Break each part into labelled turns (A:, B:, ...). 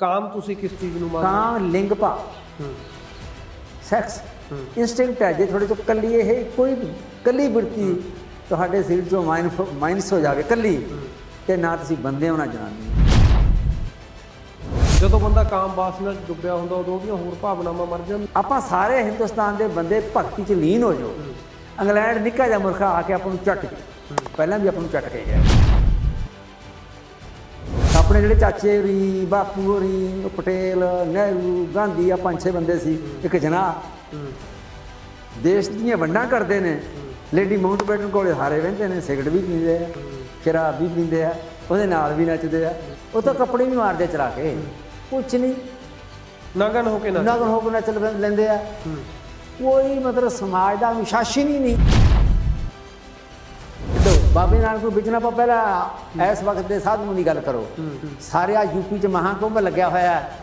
A: ਕਾਮ ਤੁਸੀਂ ਕਿਸ ਚੀਜ਼ ਨੂੰ ਮੰਨਦੇ
B: ਕਾਂ ਲਿੰਗ ਭਾ
A: ਹੂੰ।
B: ਸੈਕਸ ਇਨਸਟਿੰਕਟ ਹੈ। ਜੇ ਥੋੜੇ ਤੋਂ ਕੱਲੀ ਇਹ ਕੋਈ ਕੱਲੀ ਬਿਰਤੀ ਤੁਹਾਡੇ ਸਰੀਰ ਚੋਂ ਮਾਈਨਸ ਹੋ ਜਾਵੇ ਕੱਲੀ ਤੇ ਨਾ ਤੁਸੀਂ ਬੰਦੇ ਹੋ ਨਾ ਜਨਾਨੀ।
A: ਜਦੋਂ ਬੰਦਾ ਕਾਮ ਵਾਸਨਾ 'ਚ ਡੁੱਬਿਆ ਹੁੰਦਾ ਉਦੋਂ ਉਹਦੀਆਂ ਹੋਰ ਭਾਵਨਾਵਾਂ ਮਰ ਜਾਂਦੀਆਂ।
B: ਆਪਾਂ ਸਾਰੇ ਹਿੰਦੁਸਤਾਨ ਦੇ ਬੰਦੇ ਭਗਤੀ ਚ ਲੀਨ ਹੋ ਜਾਓ। ਇੰਗਲੈਂਡ ਨਿੱਕਾ ਜਿਹਾ ਮੁਲਕ ਆ ਕੇ ਆਪਾਂ ਨੂੰ ਚੱਟ ਗਿਆ ਪਹਿਲਾਂ ਵੀ ਆਪਾਂ ਨੂੰ ਚੱਟ ਕੇ ਗਿਆ ਆਪਣੇ ਜਿਹੜੇ ਚਾਚੇ ਹੋਰੀ ਬਾਪੂ ਹੋਰੀ ਉਹ ਪਟੇਲ ਨਹਿਰੂ ਗਾਂਧੀ ਆ ਪੰਜ ਛੇ ਬੰਦੇ ਸੀ ਇੱਕ ਜਨਾਹ। ਦੇਸ਼ ਦੀਆਂ ਵੰਡਾਂ ਕਰਦੇ ਨੇ। ਲੇਡੀ ਮਾਊਂਟਬੈਟਨ ਕੋਲੇ ਹਾਰੇ ਵਹਿੰਦੇ ਨੇ ਸਿਗਰਟ ਵੀ ਪੀਂਦੇ ਆ ਸ਼ਰਾਬ ਵੀ ਪੀਂਦੇ ਆ ਉਹਦੇ ਨਾਲ ਵੀ ਨੱਚਦੇ ਆ। ਉਹ ਤਾਂ ਕੱਪੜੇ ਵੀ ਮਾਰਦੇ ਚਲਾ ਕੇ। ਕੁਛ ਨਹੀਂ।
A: ਨਗਨ ਹੋ ਕੇ ਨਾ
B: ਨਗਨ ਹੋ ਕੇ ਨੱਚ ਲੈਂਦੇ ਆ। ਕੋਈ ਮਤਲਬ ਸਮਾਜ ਦਾ ਅਨੁਸ਼ਾਸਨ ਹੀ ਨਹੀਂ। ਬਾਬੇ ਨਾਨਕ ਨੂੰ ਵਿਚਣਾ ਆਪਾਂ ਪਹਿਲਾਂ ਇਸ ਵਕਤ ਦੇ ਸਾਧੂ ਦੀ ਗੱਲ ਕਰੋ। ਸਾਰੇ ਆ ਯੂਪੀ ਚ ਮਹਾਕੁੰਭ ਲੱਗਿਆ ਹੋਇਆ ਹੈ।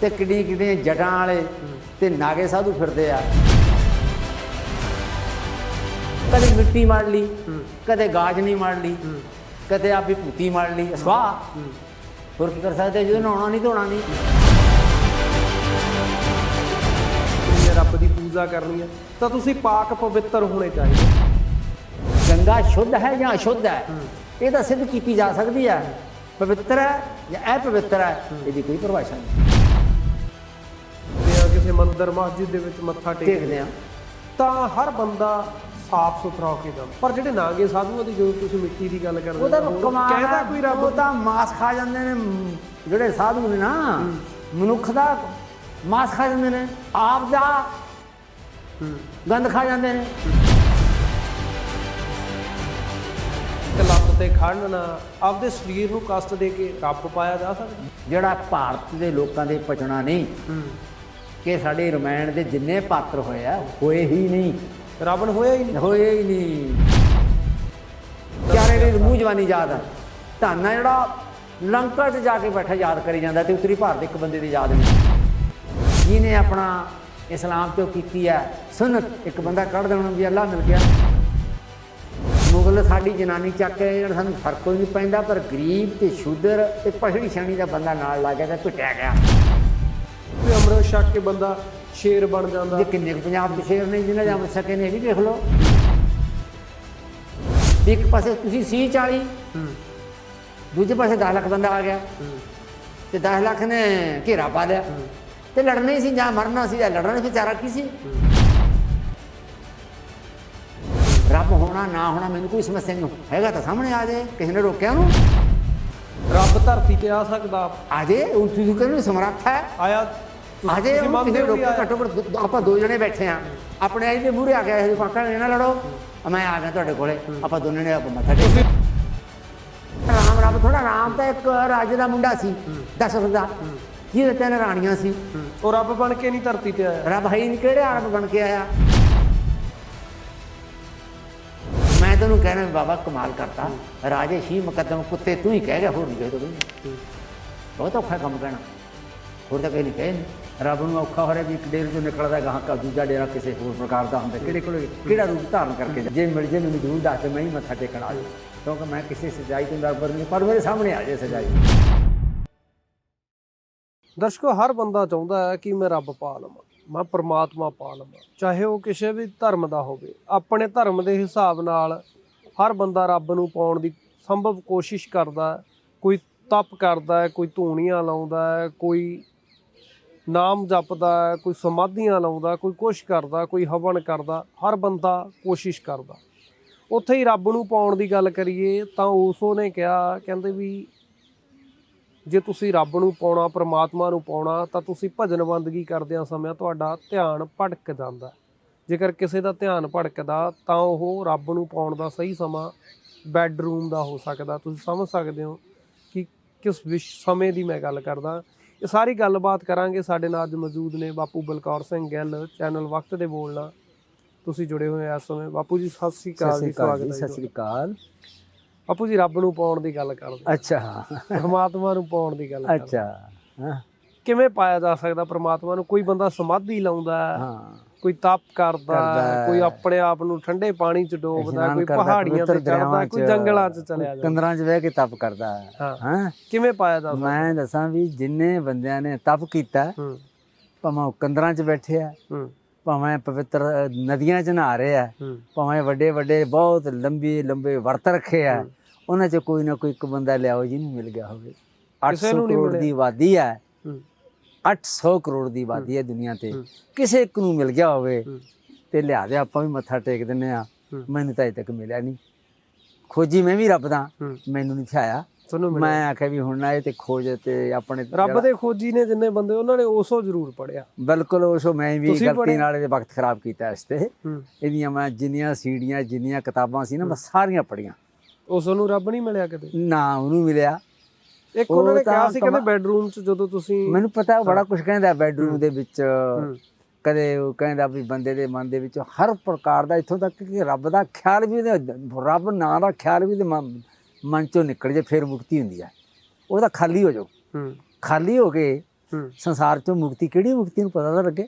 B: ਤੇ ਕਿੱਡੀ ਕਿੱਡੀਆਂ ਜਟਾਂ ਵਾਲੇ ਤੇ ਨਾਗੇ ਸਾਧੂ ਫਿਰਦੇ ਆ। ਕਦੇ ਮਿੱਟੀ ਮਾਰ ਲਈ ਕਦੇ ਗਾਜ ਨਹੀਂ ਮਾਰ ਲਈ ਕਦੇ ਆਪੀ ਭੂਤੀ ਮਾਰ ਲਈ ਸਵਾਹ। ਹੋਰ ਕੀ ਕਰ ਸਕਦੇ ਜਦੋਂ ਨਹਾਉਣਾ ਨਹੀਂ ਧੋਣਾ ਨਹੀਂ।
A: ਰੱਬ ਦੀ ਪੂਜਾ ਕਰਨੀ ਹੈ। ਤਾਂ ਤੁਸੀਂ ਪਾਕ ਪਵਿੱਤਰ ਹੋਣੇ ਚਾਹੀਦੇ।
B: ਗੰਗਾ ਸ਼ੁੱਧ ਹੈ ਜਾਂ ਅਸ਼ੁੱਧ ਹੈ? ਇਹ ਤਾਂ ਸਿੱਧ ਕੀਤੀ ਜਾ ਸਕਦੀ ਹੈ। ਪਵਿੱਤਰ ਹੈ ਜਾਂ ਅਪਵਿੱਤਰ ਹੈ? ਇਹਦੀ ਕੋਈ ਪਰਿਭਾਸ਼ਾ ਨਹੀਂ।
A: ਜੇ ਕਿਸੇ ਮੰਦਰ ਮਸਜਿਦ ਦੇ ਵਿੱਚ ਮੱਥਾ ਟੇਕ
B: ਦੇਖਦੇ ਆ
A: ਤਾਂ ਹਰ ਬੰਦਾ ਸਾਫ਼ ਸੁਥਰਾ ਹੋ ਕੇ ਜਾਂਦਾ ਪਰ ਜਿਹੜੇ ਨਾਗੇ ਸਾਧੂਆਂ ਦੀ ਜਦੋਂ ਤੁਸੀਂ ਮਿੱਟੀ ਦੀ ਗੱਲ ਕਰਦੇ ਹੋ, ਕਹਿੰਦਾ ਕੋਈ ਰੱਬ
B: ਉਹ ਤਾਂ ਮਾਸ ਖਾ ਜਾਂਦੇ ਨੇ ਜਿਹੜੇ ਸਾਧੂ ਨੇ ਨਾ। ਮਨੁੱਖ ਦਾ ਮਾਸ ਖਾ ਜਾਂਦੇ ਨੇ ਆਪ ਦਾ। ਗੰਦ ਖਾ ਜਾਂਦੇ ਨੇ।
A: ਇੱਕ ਲੱਤ ਤੇ ਖੜਨ ਆਪਦੇ ਸਰੀਰ ਨੂੰ ਕਸ਼ਟ ਦੇ ਕੇ ਰੱਬ ਪਾਇਆ ਜਾ ਸਕਦਾ।
B: ਜਿਹੜਾ ਭਾਰਤ ਦੇ ਲੋਕਾਂ ਦੇ ਪਚਣਾ ਨਹੀਂ ਕਿ ਸਾਡੇ ਰਮਾਇਣ ਦੇ ਜਿੰਨੇ ਪਾਤਰ ਹੋਏ ਆ ਹੋਏ ਹੀ ਨਹੀਂ।
A: ਨੂੰ ਹੋਇਆ ਹੀ ਨਹੀਂ।
B: ਹੋਏ ਹੀ ਨਹੀਂ। ਚਾਰੇ ਦੇ ਮੂੰਹ ਜਵਾਨੀ ਯਾਦ ਆ। ਧਾਨਾ ਜਿਹੜਾ ਲੰਕਾ 'ਚ ਜਾ ਕੇ ਬੈਠਾ ਯਾਦ ਕਰੀ ਜਾਂਦਾ ਤੇ ਉੱਤਰੀ ਭਾਰਤ ਦੇ ਇੱਕ ਬੰਦੇ ਦੀ ਯਾਦ ਨਹੀਂ। ਜਿਹਨੇ ਆਪਣਾ ਇਸਲਾਮ ਤੋਂ ਕੀਤੀ ਹੈ ਸੁਨਤ ਇੱਕ ਬੰਦਾ ਕੱਢ ਦੇਣਾ ਵੀ ਅੱਲਾ ਮਿਲ ਗਿਆ। ਮੁਗਲ ਸਾਡੀ ਜਨਾਨੀ ਚੱਕ ਕੇ ਜਿਹੜਾ ਸਾਨੂੰ ਫ਼ਰਕ ਕੋਈ ਨਹੀਂ ਪੈਂਦਾ ਪਰ ਗਰੀਬ ਤੇ ਸ਼ੂਦਰ ਤੇ ਪਛੜੀ ਛਾਣੀ ਦਾ ਬੰਦਾ ਨਾਲ ਲੱਗ ਗਿਆ ਤੇ ਪਿੱਟਿਆ ਗਿਆ।
A: ਵੀ ਅੰਮ੍ਰਿਤ ਛਕ ਕੇ ਬੰਦਾ ਸ਼ੇਰ ਬਣ ਜਾਂਦਾ।
B: ਜੇ ਕਿੰਨੇ ਕੁ ਪੰਜਾਬ ਦੇ ਸ਼ੇਰ ਨੇ ਜਿਨ੍ਹਾਂ ਦੇ ਅੰਮ੍ਰਿਤ ਸਕੇ ਨੇ ਇਹ ਵੀ ਦੇਖ ਲਓ। ਵੀ ਇੱਕ ਪਾਸੇ ਤੁਸੀਂ ਸੀ 40
A: ਹੂੰ।
B: ਦੂਜੇ ਪਾਸੇ 10 ਲੱਖ ਬੰਦਾ ਆ ਗਿਆ। ਤੇ 10 ਲੱਖ ਨੇ ਘੇਰਾ ਪਾ ਲਿਆ। ਤੇ ਲੜਨਾ ਹੀ ਸੀ ਜਾਂ ਮਰਨਾ ਸੀ ਜਾਂ ਲੜਨਾ ਸੀ ਵਿਚਾਰਾ ਕੀ ਸੀ? ਰੱਬ ਹੋਣਾ ਨਾ ਹੋਣਾ ਮੈਨੂੰ ਕੋਈ ਸਮੱਸਿਆ ਨਹੀਂ। ਹੈਗਾ ਤਾਂ ਸਾਹਮਣੇ ਆ ਜਾਏ ਕਿਸੇ ਨੇ ਰੋਕਿਆ ਉਹਨੂੰ।
A: ਰੱਬ ਧਰਤੀ ਤੇ ਆ ਸਕਦਾ।
B: ਆ ਜੇ ਉਹ ਤੁਸੀਂ ਕਹਿੰਦੇ ਸਮਰੱਥ ਹੈ।
A: ਆਇਆ
B: ਆ ਜੇ
A: ਮੰਨਦੇ
B: ਕਿਸੇ ਰੋਕਿਆ? ਘੱਟੋ ਘੱਟ ਆਪਾਂ ਦੋ ਜਣੇ ਬੈਠੇ ਆ ਆਪਣੇ ਆਈ ਦੇ ਮੂਹਰੇ ਆ ਗਿਆ ਇਹ ਪਾਕਾ ਨਾ ਲੜੋ। ਮੈਂ ਆ ਗਿਆ ਤੁਹਾਡੇ ਕੋਲੇ। ਆਪਾਂ ਦੋਨੇ ਨੇ ਆਪ ਮੱਥਾ ਟੇਕਿਆ ਰਾਮ ਰੱਬ ਥੋੜਾ ਰਾਮ ਤਾਂ ਇੱਕ ਰਾਜੇ ਦਾ ਮੁੰਡਾ ਸੀ। ਦਸ਼ਰਥ ਦਾ ਜਿਹਦੇ ਤਿੰਨ ਰਾਣੀਆਂ ਸੀ।
A: ਉਹ ਰੱਬ ਬਣ ਕੇ ਨਹੀਂ ਧਰਤੀ ਤੇ ਆਇਆ।
B: ਰੱਬ ਹੈ ਹੀ ਨਹੀਂ ਕਿਹੜੇ ਆਰਬ ਬਣ ਕੇ ਆਇਆ? ਤੈਨੂੰ ਕਹਿਣਾ ਵੀ ਬਾਬਾ ਕਮਾਲ ਕਰਤਾ। ਰਾਜੇ ਹੀ ਮੁਕੱਦਮ ਕੁੱਤੇ ਤੂੰ ਹੀ ਕਹਿ ਗਿਆ, ਹੋਰ ਨਹੀਂ ਕਿਸੇ ਤੋਂ ਬਹੁਤ ਔਖਾ ਕੰਮ ਕਹਿਣਾ। ਹੋਰ ਤਾਂ ਕਿਸੇ ਨਹੀਂ ਕਹੇ ਰੱਬ ਨੂੰ ਔਖਾ ਹੋ ਵੀ ਇੱਕ ਡੇਰੇ ਚੋਂ ਨਿਕਲਦਾ ਗਾਹਾਂ ਕਾ ਦੂਜਾ ਡੇਰਾ ਕਿਸੇ ਹੋਰ ਪ੍ਰਕਾਰ ਦਾ ਹੁੰਦਾ ਕਿਹੜੇ ਕੋਲ ਕਿਹੜਾ ਰੂਪ ਧਾਰਨ ਕਰਕੇ ਜੇ ਮਿਲ ਜੇ ਮੈਨੂੰ ਜ਼ਰੂਰ ਦੱਸ ਮੈਂ ਹੀ ਮੱਥਾ ਟੇਕਣ ਆ ਜਾਊਂ। ਕਿਉਂਕਿ ਮੈਂ ਕਿਸੇ ਸਜਾਈ ਤੋਂ ਡਰਬਰ ਨਹੀਂ ਪਰ ਮੇਰੇ ਸਾਹਮਣੇ ਆ ਜੇ ਸਜਾਈ।
A: ਦਰਸ਼ਕੋ, ਹਰ ਬੰਦਾ ਚਾਹੁੰਦਾ ਹੈ ਕਿ ਮੈਂ ਰੱਬ ਪਾ ਲਵਾਂ, ਮੈਂ ਪਰਮਾਤਮਾ ਪਾ ਲਵਾਂ। ਚਾਹੇ ਉਹ ਕਿਸੇ ਵੀ ਧਰਮ ਦਾ ਹੋਵੇ, ਆਪਣੇ ਧਰਮ ਦੇ ਹਿਸਾਬ ਨਾਲ ਹਰ ਬੰਦਾ ਰੱਬ ਨੂੰ ਪਾਉਣ ਦੀ ਸੰਭਵ ਕੋਸ਼ਿਸ਼ ਕਰਦਾ ਕੋਈ ਤਪ ਕਰਦਾ ਹੈ, ਕੋਈ ਧੂਣੀਆਂ ਲਾਉਂਦਾ ਹੈ, ਕੋਈ ਨਾਮ ਜਪਦਾ ਹੈ, ਕੋਈ ਸਮਾਧੀਆਂ ਲਾਉਂਦਾ, ਕੋਈ ਕੁਛ ਕਰਦਾ, ਕੋਈ ਹਵਨ ਕਰਦਾ, ਹਰ ਬੰਦਾ ਕੋਸ਼ਿਸ਼ ਕਰਦਾ। ਉੱਥੇ ਹੀ ਰੱਬ ਨੂੰ ਪਾਉਣ ਦੀ ਗੱਲ ਕਰੀਏ ਤਾਂ ਉਸੋ ਨੇ ਕਿਹਾ, ਕਹਿੰਦੇ ਵੀ ਜੇ ਤੁਸੀਂ ਰੱਬ ਨੂੰ ਪਾਉਣਾ, ਪਰਮਾਤਮਾ ਨੂੰ ਪਾਉਣਾ ਤਾਂ ਤੁਸੀਂ ਭਜਨ ਬੰਦਗੀ ਕਰਦਿਆਂ ਸਮੇਂ ਤੁਹਾਡਾ ਧਿਆਨ ਭਟਕ ਜਾਂਦਾ ਜੇਕਰ ਕਿਸੇ ਦਾ ਧਿਆਨ ਭਟਕਦਾ ਤਾਂ ਉਹ ਰੱਬ ਨੂੰ ਪਾਉਣ ਦਾ ਸਹੀ ਸਮਾਂ ਬੈੱਡਰੂਮ ਦਾ ਹੋ ਸਕਦਾ। ਤੁਸੀਂ ਸਮਝ ਸਕਦੇ ਹੋ ਕਿ ਕਿਸ ਵਿਸ਼ ਸਮੇਂ ਦੀ ਮੈਂ ਗੱਲ ਕਰਦਾ। ਇਹ ਸਾਰੀ ਗੱਲਬਾਤ ਕਰਾਂਗੇ। ਸਾਡੇ ਨਾਲ ਅੱਜ ਮੌਜੂਦ ਨੇ ਬਾਪੂ ਬਲਕੌਰ ਸਿੰਘ ਗਿੱਲ ਚੈਨਲ ਵਕਤ ਦੇ ਬੋਲਣਾ। ਤੁਸੀਂ ਜੁੜੇ ਹੋਏ ਆ ਇਸ ਸਮੇਂ। ਬਾਪੂ ਜੀ ਸਤਿ ਸ੍ਰੀ ਅਕਾਲ ਜੀ ਸਵਾਗਤ ਹੈ
B: ਸਤਿ ਸ੍ਰੀ ਅਕਾਲ।
A: ਬਾਪੂ ਜੀ ਰੱਬ ਨੂੰ ਪਾਉਣ ਦੀ ਗੱਲ ਕਰਦੇ
B: ਅੱਛਾ।
A: ਪਰਮਾਤਮਾ ਨੂੰ ਪਾਉਣ ਦੀ ਗੱਲ ਕਰਦੇ
B: ਅੱਛਾ।
A: ਕਿਵੇਂ ਪਾਇਆ ਜਾ ਸਕਦਾ? ਪ੍ਰਮਾਤਮਾ ਨੂੰ ਕੋਈ ਬੰਦਾ ਸਮਾਧੀ ਲਾਉਂਦਾ ਹਾਂ। ਕੋਈ ਤਪ ਕਰਦਾ। ਕੋਈ ਆਪਣੇ ਆਪ ਨੂੰ ਠੰਡੇ ਪਾਣੀ 'ਚ ਡੋਬਦਾ ਕੋਈ ਪਹਾੜੀਆਂ ਤੇ ਚੜਦਾ ਕੋਈ ਜੰਗਲਾਂ 'ਚ ਚਲਿਆ ਜਾਂਦਾ।
B: ਕੰਦਰਾਂ 'ਚ ਬਹਿ ਕੇ ਤਪ ਕਰਦਾ ਹੈ।
A: ਕਿਵੇਂ ਪਾਇਆ ਜਾ ਸਕਦਾ
B: ਮੈਂ ਦੱਸਾਂ ਵੀ ਜਿੰਨੇ ਬੰਦਿਆਂ ਨੇ ਤਪ ਕੀਤਾ ਭਾਵੇਂ ਉਹ ਕੰਦਰਾਂ 'ਚ ਬੈਠੇ ਆ ਭਾਵੇਂ ਪਵਿੱਤਰ ਨਦੀਆਂ 'ਚ ਨਹਾ ਰਹੇ ਆ ਭਾਵੇਂ ਵੱਡੇ ਵੱਡੇ ਬਹੁਤ ਲੰਬੇ ਲੰਬੇ ਵਰਤ ਰੱਖੇ ਆ ਉਹਨਾਂ 'ਚ ਕੋਈ ਨਾ ਕੋਈ ਇੱਕ ਬੰਦਾ ਲਿਆਓ ਜਿਹਨੂੰ ਮਿਲ ਗਿਆ ਹੋਵੇ। 800
A: ਨੂੰ ਨਹੀਂ
B: ਕਰੋੜ। ਦੀ ਆਬਾਦੀ ਹੂੰ 800 ਕਰੋੜ ਦੀ ਆਬਾਦੀ ਹੈ ਦੁਨੀਆ ਤੇ। ਕਿਸੇ ਇੱਕ ਨੂੰ ਮਿਲ ਗਿਆ ਹੋਵੇ ਤੇ ਲਿਆ ਦੇ ਆਪਾਂ ਵੀ ਮੱਥਾ ਟੇਕ ਦਿੰਨੇ ਆ। ਮੈਨੂੰ ਤਾਂ ਅਜੇ ਤੱਕ ਮਿਲਿਆ ਨਹੀਂ। ਖੋਜੀ ਮੈਂ ਵੀ ਰੱਬ ਦਾ ਮੈਨੂੰ ਨਹੀਂ ਥਿਆਇਆ। ਮੈਂ ਆਖਿਆ ਵੀ ਹੁਣ ਇਹ ਤੇ ਖੋਜ ਤੇ ਆਪਣੇ
A: ਰੱਬ ਦੇ ਖੋਜੀ ਨੇ ਜਿੰਨੇ ਬੰਦੇ ਉਹਨਾਂ ਨੇ ਉਸੋ ਜ਼ਰੂਰ ਪੜਿਆ
B: ਬਿਲਕੁਲ ਉਸ ਮੈਂ ਵੀ ਗਲਤੀ? ਨਾਲ ਇਹਦੇ ਵਕਤ ਖਰਾਬ ਕੀਤਾ ਇਸ ਤੇ। ਇਹਦੀਆਂ ਮੈਂ ਜਿੰਨੀਆਂ ਸੀੜੀਆਂ ਜਿੰਨੀਆਂ ਕਿਤਾਬਾਂ ਸੀ ਨਾ ਮੈਂ ਸਾਰੀਆਂ ਪੜੀਆਂ
A: ਉਸ ਨੂੰ ਰੱਬ ਨਹੀਂ ਮਿਲਿਆ ਕਿਤੇ
B: ਨਾ ਉਹਨੂੰ ਮਿਲਿਆ।
A: ਇੱਕ ਉਹਨਾਂ ਨੇ ਕਿਹਾ ਸੀ ਕਹਿੰਦੇ ਬੈਡਰੂਮ 'ਚ ਜਦੋਂ ਤੁਸੀਂ
B: ਮੈਨੂੰ ਪਤਾ ਉਹ ਬੜਾ ਕੁਝ ਕਹਿੰਦਾ ਬੈਡਰੂਮ ਦੇ ਵਿੱਚ। ਕਦੇ ਉਹ ਕਹਿੰਦਾ ਵੀ ਬੰਦੇ ਦੇ ਮਨ ਦੇ ਵਿੱਚ ਹਰ ਪ੍ਰਕਾਰ ਦਾ ਇੱਥੋਂ ਤੱਕ ਕਿ ਰੱਬ ਦਾ ਖਿਆਲ ਵੀ ਰੱਬ ਨਾਂ ਦਾ ਖਿਆਲ ਵੀ ਮਨ ਚੋਂ ਨਿਕਲ ਜੇ ਫਿਰ ਮੁਕਤੀ ਹੁੰਦੀ ਹੈ ਉਹ ਤਾਂ ਖਾਲੀ ਹੋ ਜਾਓ। ਖਾਲੀ ਹੋ ਕੇ ਸੰਸਾਰ ਚੋਂ ਮੁਕਤੀ ਕਿਹੜੀ ਮੁਕਤੀ ਨੂੰ ਪਤਾ ਤਾਂ ਲੱਗੇ?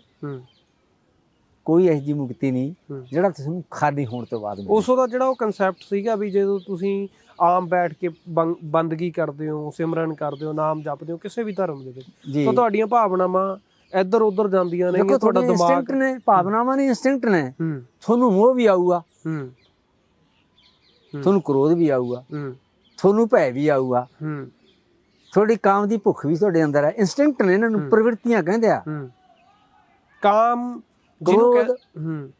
B: ਕੋਈ ਇਹੋ ਜਿਹੀ ਮੁਕਤੀ ਨਹੀਂ। ਜਿਹੜਾ ਤੁਹਾਨੂੰ ਖਾਲੀ ਹੋਣ ਤੋਂ ਬਾਅਦ
A: ਉਸੋ ਦਾ ਜਿਹੜਾ ਉਹ ਕਨਸੈਪਟ ਸੀਗਾ ਵੀ ਜਦੋਂ ਤੁਸੀਂ ਆਮ ਬੈਠ ਕੇ ਬੰ- ਬੰਦਗੀ ਕਰਦੇ ਹੋ ਸਿਮਰਨ ਕਰਦੇ ਹੋ ਨਾਮ ਜਪਦੇ ਹੋ ਕਿਸੇ ਵੀ ਧਰਮ ਦੇ ਵਿੱਚ।
B: ਜੀ।
A: ਤਾਂ ਤੁਹਾਡੀਆਂ ਭਾਵਨਾਵਾਂ ਇੱਧਰ ਉੱਧਰ ਜਾਂਦੀਆਂ ਨੇ
B: ਦੇਖੋ
A: ਤੁਹਾਡਾ ਦਿਮਾਗ
B: ਇਨਸਟਿੰਕਟ ਨੇ ਭਾਵਨਾਵਾਂ ਨੇ ਇਨਸਟਿੰਕਟ ਨੇ।
A: ਹੂੰ।
B: ਤੁਹਾਨੂੰ ਮੋਹ ਵੀ ਆਊਗਾ।
A: ਹੂੰ।
B: ਤੁਹਾਨੂੰ ਕ੍ਰੋਧ ਵੀ ਆਊਗਾ।
A: ਹੂੰ।
B: ਤੁਹਾਨੂੰ ਭੈ ਵੀ ਆਊਗਾ।
A: ਹੂੰ।
B: ਤੁਹਾਡੀ ਕਾਮ ਦੀ ਭੁੱਖ ਵੀ ਤੁਹਾਡੇ ਅੰਦਰ ਹੈ ਇਨਸਟਿੰਕਟ ਨੇ ਇਹਨਾਂ ਨੂੰ ਪ੍ਰਵਿਰਤੀਆਂ ਕਹਿੰਦੇ ਆ।
A: ਹੂੰ। ਕਾਮ ਜਿਹਨੂੰ ਕਹਿ-
B: ਕ੍ਰੋਧ
A: ਹੂੰ।